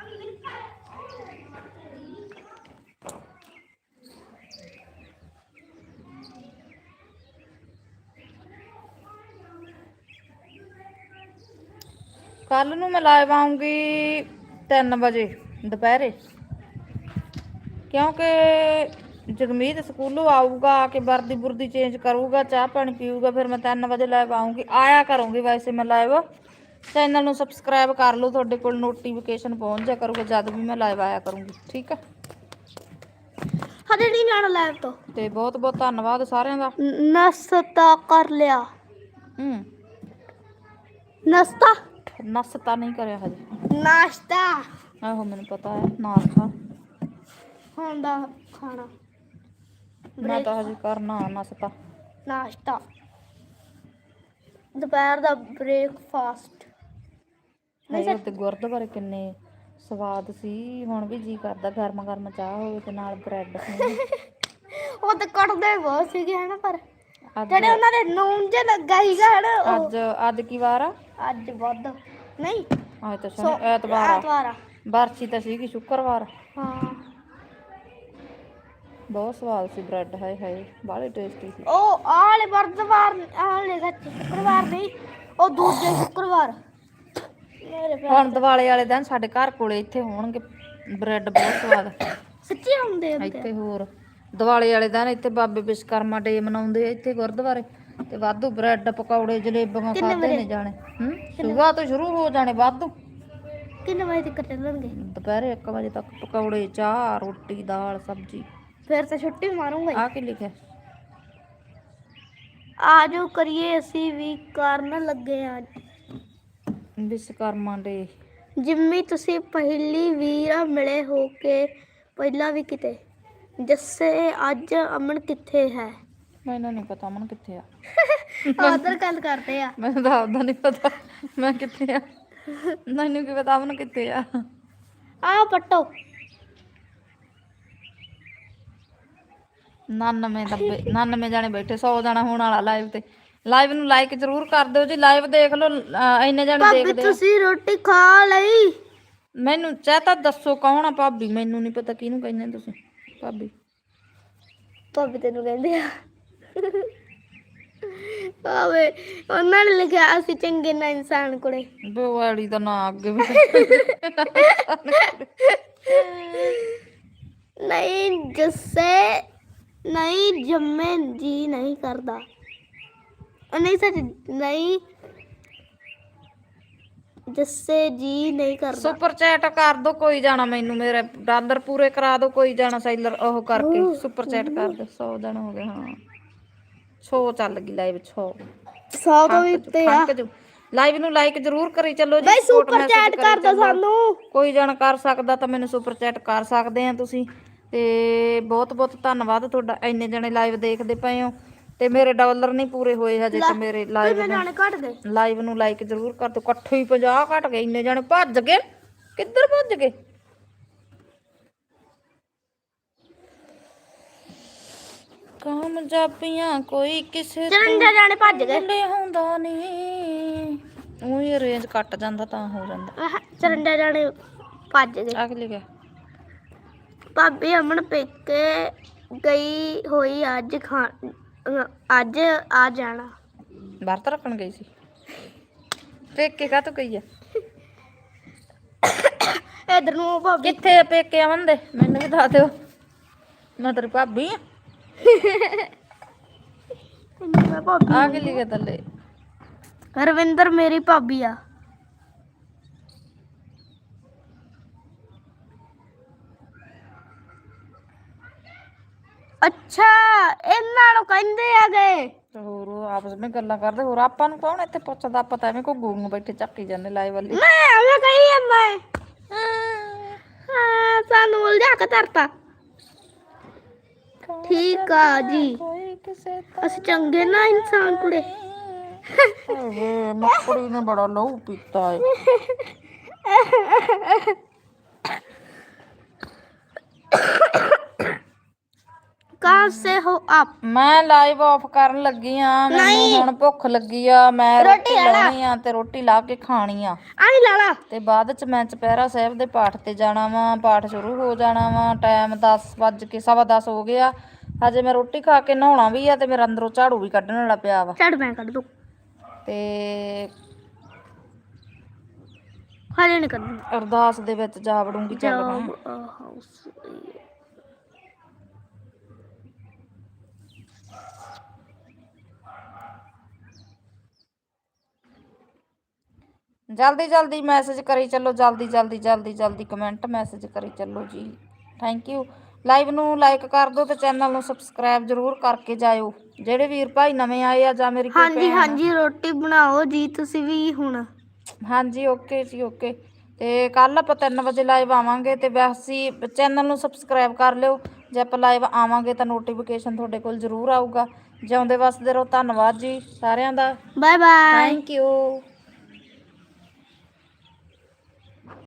ਕੱਲ ਨੂੰ ਮੈਂ ਲਾਈਵ ਆਉਂਗੀ 3 ਵਜੇ, ਦੁਪਹਿਰੇ। ਕਿਉਂਕਿ ਜਗਮੀਤ ਸਕੂਲੋਂ ਆਊਗਾ ਆ ਕੇ ਵਰਦੀ ਬੁਰਦੀ ਚੇਂਜ ਕਰੂਗਾ ਚਾਹ ਪਾਣੀ ਪੀਊਗਾ ਫਿਰ ਮੈਂ 3 ਵਜੇ ਲਾਈਵ ਆਉਂਗੀ ਆਇਆ ਕਰੂੰਗੀ ਵੈਸੇ ਮੈਂ ਲਾਈਵ ਚੈਨਲ ਨੂੰ ਸਬਸਕ੍ਰਾਈਬ ਕਰ ਲਓ ਤੁਹਾਡੇ ਕੋਲ ਨੋਟੀਫਿਕੇਸ਼ਨ ਪਹੁੰਚ ਜਾ ਕਰੂਗਾ ਜਦ ਵੀ ਮੈਂ ਲਾਈਵ ਆਇਆ ਕਰੂੰਗੀ ਠੀਕ ਆ? ਹਜੇ ਨਹੀਂ ਲੈਬ ਤੋਂ। ਤੇ ਬਹੁਤ ਬਹੁਤ ਧੰਨਵਾਦ ਸਾਰਿਆਂ ਦਾ। ਨਸਤਾ ਕਰ ਲਿਆ। ਹੂੰ। ਨਸਤਾ? ਨਸਤਾ ਨਹੀਂ ਕਰਿਆ ਹਜੇ। ਨਾਸ਼ਤਾ। ਆਹੋ ਮੈਨੂੰ ਪਤਾ ਹੈ ਨਾਸਤਾ। ਹੁਣ ਦਾ ਖਾਣਾ। ਮੈਂ ਤਾਂ ਹਜੇ ਕਰਨਾ ਨਸਤਾ। ਨਾਸ਼ਤਾ। ਦੁਪਹਿਰ ਦਾ ਬ੍ਰੇਕਫਾਸਟ। ਨਹੀਂ ਤੇ ਗੁਰਦੁਆਰੇ ਕਿੰਨੇ ਸਵਾਦ ਸੀ। ਹੁਣ ਵੀ ਜੀ ਕਰਦਾ ਗਰਮ ਗਰਮ ਚਾਹ ਹੋਵੇ ਤੇ ਨਾਲ ਬ੍ਰੈਡ ਉਹ ਤਾਂ ਕੱਟਦੇ ਬਹੁਤ ਸੀਗੇ ਹਨਾ ਪਰ। ਜਿਹੜੇ ਉਹਨਾਂ ਦੇ ਨੂਨ ਜੇ ਲੱਗਾ ਸੀਗਾ ਹਨਾ ਅੱਜ ਅੱਜ ਕੀ ਵਾਰ ਆ? ਅੱਜ ਵੱਧ ਨਹੀਂ। ਅੱਜ ਤਾਂ ਸ਼ਨੀ ਐਤਵਾਰ ਆ। ਐਤਵਾਰ ਆ। ਬਰਸੀ ਤਾਂ ਸੀਗੀ ਸ਼ੁੱਕਰਵਾਰ। ਹਾਂ। ਬਹੁਤ ਸਵਾਦ ਸੀ ਬ੍ਰੈਡ ਹਾਏ ਹਾਏ ਬਾਹਲੇ ਟੇਸਟੀ ਸੀ। ਉਹ ਆਹ ਵਾਲੇ ਵਰਦਵਾਰ ਆਲੇ ਸੱਚ ਸ਼ੁੱਕਰਵਾਰ ਨਹੀਂ ਉਹ ਦੂਜੇ ਸ਼ੁੱਕਰਵਾਰ। ਮੇਰੇ ਪਿਆਰ ਹੁਣ ਦਿਵਾਲੇ ਵਾਲੇ ਦਿਨ ਸਾਡੇ ਘਰ ਕੋਲੇ ਇੱਥੇ ਹੋਣਗੇ ਬ੍ਰੈਡ ਬਹੁਤ ਸਵਾਦ। ਸੱਚੀ ਹੁੰਦੇ ਹੁੰਦੇ ਇੱਥੇ? ਹੋਰ ਦਿਵਾਲੇ ਵਾਲੇ ਦਿਨ ਇੱਥੇ ਬਾਬੇ ਵਿਸ਼ਕਰਮਾ ਡੇ ਮਨਾਉਂਦੇ ਆ ਇੱਥੇ ਗੁਰਦੁਆਰੇ। ਤੇ ਵਾਧੂ ਬ੍ਰੈਡ ਪਕੌੜੇ ਜਲੇਬੀਆਂ ਖਾਦੇ ਨੇ ਜਾਣੇ। ਹੂੰ? ਸੁਬਹ ਤੋਂ ਸ਼ੁਰੂ ਹੋ ਜਾਣੇ ਵਾਧੂ। ਕਿੰਨੇ ਵਜੇ ਤੱਕ ਚੱਲਣਗੇ? ਦੁਪਹਿਰੇ 1 ਵਜੇ ਤੱਕ ਪਕੌੜੇ ਚਾਹ ਰੋਟੀ ਦਾਲ ਸਬਜ਼ੀ। ਫਿਰ ਤਾਂ ਛੁੱਟੀ ਮਾਰੂੰਗਾ ਆ ਕੀ ਲਿਖਿਆ? ਆ ਜੋ ਕਰੀਏ ਅਸੀਂ ਵੀ ਕਰਨ ਲੱਗੇ ਆ ਵਿਸ਼ਕਰਮਾ ਡੇ ਜਿੰਮੀ ਤੁਸੀਂ ਪਹਿਲੀ ਵੀਰ ਮਿਲੇ ਹੋ ਕੇ ਪਹਿਲਾਂ ਵੀ ਕਿਤੇ? ਜੱਸੇ ਅੱਜ ਅਮਨ ਕਿੱਥੇ ਹੈ? ਮੈਨੂੰ ਨਹੀਂ ਪਤਾ ਮਨ ਕਿੱਥੇ ਆ? ਆਦਰ ਗੱਲ ਕਰਦੇ ਆ। ਮੈਨੂੰ ਤਾਂ ਆਪਦਾ ਨਹੀਂ ਪਤਾ ਮੈਂ ਕਿੱਥੇ ਆ? ਮੈਨੂੰ ਕੀ ਪਤਾ ਮਨ ਕਿੱਥੇ ਆ? ਆ ਪੱਟੋ। 99 ਦੱਬੇ 99 ਜਾਣੇ ਬੈਠੇ 100 ਜਾਣਾ ਹੋਣ ਵਾਲਾ ਲਾਈਵ ਤੇ। ਲਾਈਵ ਨੂੰ ਲਾਈਕ ਜ਼ਰੂਰ ਕਰ ਦਿਓ ਜੀ ਲਾਈਵ ਦੇਖ ਲਓ ਇੰਨੇ ਜਾਣੇ ਭਾਬੀ ਦੇਖਦੇ ਆ। ਤੁਸੀਂ ਰੋਟੀ ਖਾ ਲਈ। ਮੈਨੂੰ ਚਾਹ ਤਾਂ ਦੱਸੋ ਕੌਣ ਆ ਭਾਬੀ ਮੈਨੂੰ ਨਹੀਂ ਪਤਾ ਕਿਹਨੂੰ ਕਹਿੰਦੇ ਤੁਸੀਂ ਭਾਬੀ। ਭਾਬੀ ਤੈਨੂੰ ਕਹਿੰਦੇ ਆ। ਆਵੇ ਉਹਨਾਂ ਨੇ ਲਿਖਿਆ ਅਸੀਂ ਚੰਗੇ ਨਾ ਇਨਸਾਨ ਕੋਲੇ ਬਵਾੜੀ ਦਾ ਨਾਂ ਅੱਗੇ ਵੀ। ਨਹੀਂ ਜੱਸੇ ਨਹੀਂ ਜੰਮੇ ਜੀ ਨਹੀਂ ਕਰਦਾ। ਉਹ ਨਹੀਂ ਸੱਚ ਨਹੀਂ। ਜੱਸੇ ਜੀ ਨਹੀਂ ਕਰਦਾ। ਸੁਪਰ ਚੈਟ ਕਰ ਦੋ ਕੋਈ ਜਾਣਾ ਮੈਨੂੰ ਮੇਰੇ ਡਾਲਰ ਪੂਰੇ ਕਰਾ ਦੋ ਕੋਈ ਜਾਣਾ ਸੈਲਰ ਉਹ ਕਰਕੇ। ਸੁਪਰ ਚੈਟ ਕਰ ਦੋ 100 ਦਿਨ ਹੋ ਗਏ ਹਾਂ। 100 ਚੱਲ ਗਈ ਲਾਈਵ 100 ਸੌ ਤੋਂ ਵੀ ਉੱਤੇ ਆ। ਲਾਈਵ ਨੂੰ ਲਾਈਕ ਜ਼ਰੂਰ ਕਰੀ ਚੱਲੋ ਜੀ ਬਈ ਸੁਪਰ ਚੈਟ ਕਰੀ ਦੋ। ਸਾਨੂੰ। ਕੋਈ ਜਣ ਕਰ ਸਕਦਾ ਤਾਂ ਮੈਨੂੰ ਸੁਪਰ ਚੈਟ ਕਰ ਸਕਦੇ ਆ ਤੁਸੀਂ। ਤੇ ਬਹੁਤ ਬਹੁਤ ਧੰਨਵਾਦ ਤੁਹਾਡਾ ਇੰਨੇ ਜਣੇ ਲਾਈਵ ਦੇਖਦੇ ਪਏ ਹੋ ਤੇ ਮੇਰੇ ਡਾਲਰ ਨਹੀਂ ਪੂਰੇ ਹੋਏ ਹਜੇ ਤੇ ਮੇਰੇ ਲਾਈਵ ਘਟ ਗਏ? ਲਾਈਵ ਨੂੰ ਲਾਈਕ ਜ਼ਰੂਰ ਕਰ ਦਿਓ ਇਕੱਠੇ ਹੀ 50 ਘਟ ਗਏ ਇੰਨੇ ਜਣੇ ਭੱਜ ਗਏ। ਕਿੱਧਰ ਭੱਜ ਗਏ? ਕਾਮਯਾਬੀਆਂ ਕੋਈ ਕਿਸੇ 54 ਜਾਣੇ ਭੱਜ ਗਏ। ਲੈ ਹੁੰਦਾ ਨਹੀਂ। ਉਹੀ ਰੇਂਜ ਕੱਟ ਜਾਂਦਾ ਤਾਂ ਹੋ ਜਾਂਦਾ। ਆਹ, 54 ਜਾਣੇ ਭੱਜ ਗਏ। ਆ ਕੀ ਲਿਖਿਆ ਭਾਬੀ ਅਮਨ ਪੇਕੇ ਗਈ ਹੋਈ ਅੱਜ ਖਾਣ ਅੱਜ ਆ ਜਾਣਾ। ਵਰਤ ਰੱਖਣ ਗਈ ਸੀ। ਪੇਕੇ ਕਾ ਤੂੰ ਗਈ ਆ? ਇਧਰ ਨੂੰ ਭਾਬੀ। ਕਿੱਥੇ ਆ ਪੇਕੇ ਆਵਣ ਦੇ? ਮੈਨੂੰ ਵੀ ਦੱਸ ਦਿਓ। ਮੈਂ ਤੇਰੀ ਭਾਬੀ ਆ। ਮੈਂ ਭਾਬੀ ਆ ਕੀ ਲਿਖਿਆ ਥੱਲੇ? ਰਵਿੰਦਰ ਮੇਰੀ ਭਾਬੀ ਆ। ਅੱਛਾ ਇਹਨਾਂ ਨੂੰ ਕਹਿੰਦੇ ਆ ਗਏ ਤੇ ਹੋਰ ਉਹ ਆਪਸ ਵਿੱਚ ਗੱਲਾਂ ਕਰਦੇ ਹੋਰ ਆਪਾਂ ਨੂੰ ਕੌਣ ਇੱਥੇ ਪੁੱਛਦਾ? ਆਪਾਂ ਤਾਂ ਐਵੇਂ ਘੁੱਗੂ ਨੂੰ ਬੈਠੇ ਚੱਕੀ ਜਾਂਦੇ ਲਾਈਵ ਵਾਲੀ। ਮੈਂ ਐਵੇਂ ਕਹੀ ਜਾਂਦਾ ਹੈ ਹਾਂ ਸਾਨੂੰ ਉਲਝਾ ਕੇ ਧਰਤਾ। ਠੀਕ ਆ ਜੀ। ਕੋਈ ਕਿਸੇ ਅਸੀਂ ਚੰਗੇ ਨਾ ਇਨਸਾਨ ਕੁੜੇ। ਓਏ ਮੱਕੜੀ ਨੇ ਬੜਾ ਲਹੂ ਪੀਤਾ ਏ। ਕਹਾਂ ਸੇ ਹੋ ਆਪ? ਮੈਂ ਲਾਈਵ ਆਫ ਕਰਨ ਲੱਗੀ ਆ ਮੈਨੂੰ ਹੁਣ ਭੁੱਖ ਲੱਗੀ ਆ ਮੈਂ ਰੋਟੀ ਲਾਉਣੀ ਆ ਤੇ ਰੋਟੀ ਲਾ ਕੇ ਖਾਣੀ ਆ। ਆਈ ਲਾਲਾ ਤੇ ਬਾਅਦ ਚ ਮੈਂ ਚੁਪਹਿਰਾ ਸਾਹਿਬ ਦੇ ਪਾਠ ਤੇ ਜਾਣਾ ਵਾ ਪਾਠ ਸ਼ੁਰੂ ਹੋ ਜਾਣਾ ਵਾ ਟਾਈਮ 10 ਵੱਜ ਕੇ ਸਵਾ 10 ਹੋ ਗਿਆ। ਹਜੇ ਮੈਂ ਰੋਟੀ ਖਾ ਕੇ ਨਹਾਉਣਾ ਵੀ ਆ ਤੇ ਮੇਰਾ ਅੰਦਰੋਂ ਝਾੜੂ ਵੀ ਕੱਢਣ ਵਾਲਾ ਪਿਆ ਵਾ। ਛੱਡ ਮੈਂ ਕੱਢ ਦੂੰ। ਤੇ ਨਹੀਂ ਕੱਢਣੀ। ਅਰਦਾਸ ਦੇ ਵਿੱਚ ਜਾ ਵੜੂੰਗੀ ਚੱਲ ਮੈਂ ਜਲਦੀ ਜਲਦੀ ਮੈਸੇਜ ਕਰੀ ਚੱਲੋ ਜਲਦੀ ਜਲਦੀ ਜਲਦੀ ਜਲਦੀ ਕਮੈਂਟ ਮੈਸੇਜ ਕਰੀ ਚੱਲੋ ਜੀ। ਥੈਂਕ ਯੂ ਲਾਈਵ ਨੂੰ ਲਾਈਕ ਕਰ ਦਿਓ ਤੇ ਚੈਨਲ ਨੂੰ ਸਬਸਕ੍ਰਾਈਬ ਜਰੂਰ ਕਰਕੇ ਜਾਇਓ। ਜਿਹੜੇ ਵੀਰ ਭਾਈ ਨਵੇਂ ਆਏ ਆ ਜਾਂ ਮੇਰੀ ਕੋਈ ਹਾਂਜੀ ਹਾਂਜੀ ਰੋਟੀ ਬਣਾਓ ਜੀ ਤੁਸੀਂ ਵੀ ਹੁਣ। ਹਾਂਜੀ ਓਕੇ ਜੀ ਓਕੇ ਤੇ ਕੱਲ ਆਪਾਂ 3 ਵਜੇ ਲਾਈਵ ਆਵਾਂਗੇ ਤੇ ਵੈਸੇ ਚੈਨਲ ਨੂੰ ਸਬਸਕ੍ਰਾਈਬ ਕਰ ਲਿਓ। ਜੇ ਆਪਾਂ ਲਾਈਵ ਆਵਾਂਗੇ ਤਾਂ ਨੋਟੀਫਿਕੇਸ਼ਨ ਤੁਹਾਡੇ ਕੋਲ ਜ਼ਰੂਰ ਆਊਗਾ। ਜਿਉਂਦੇ ਵਸਦੇ ਰਹੋ। ਧੰਨਵਾਦ ਜੀ ਸਾਰਿਆਂ ਦਾ। Bye bye thank you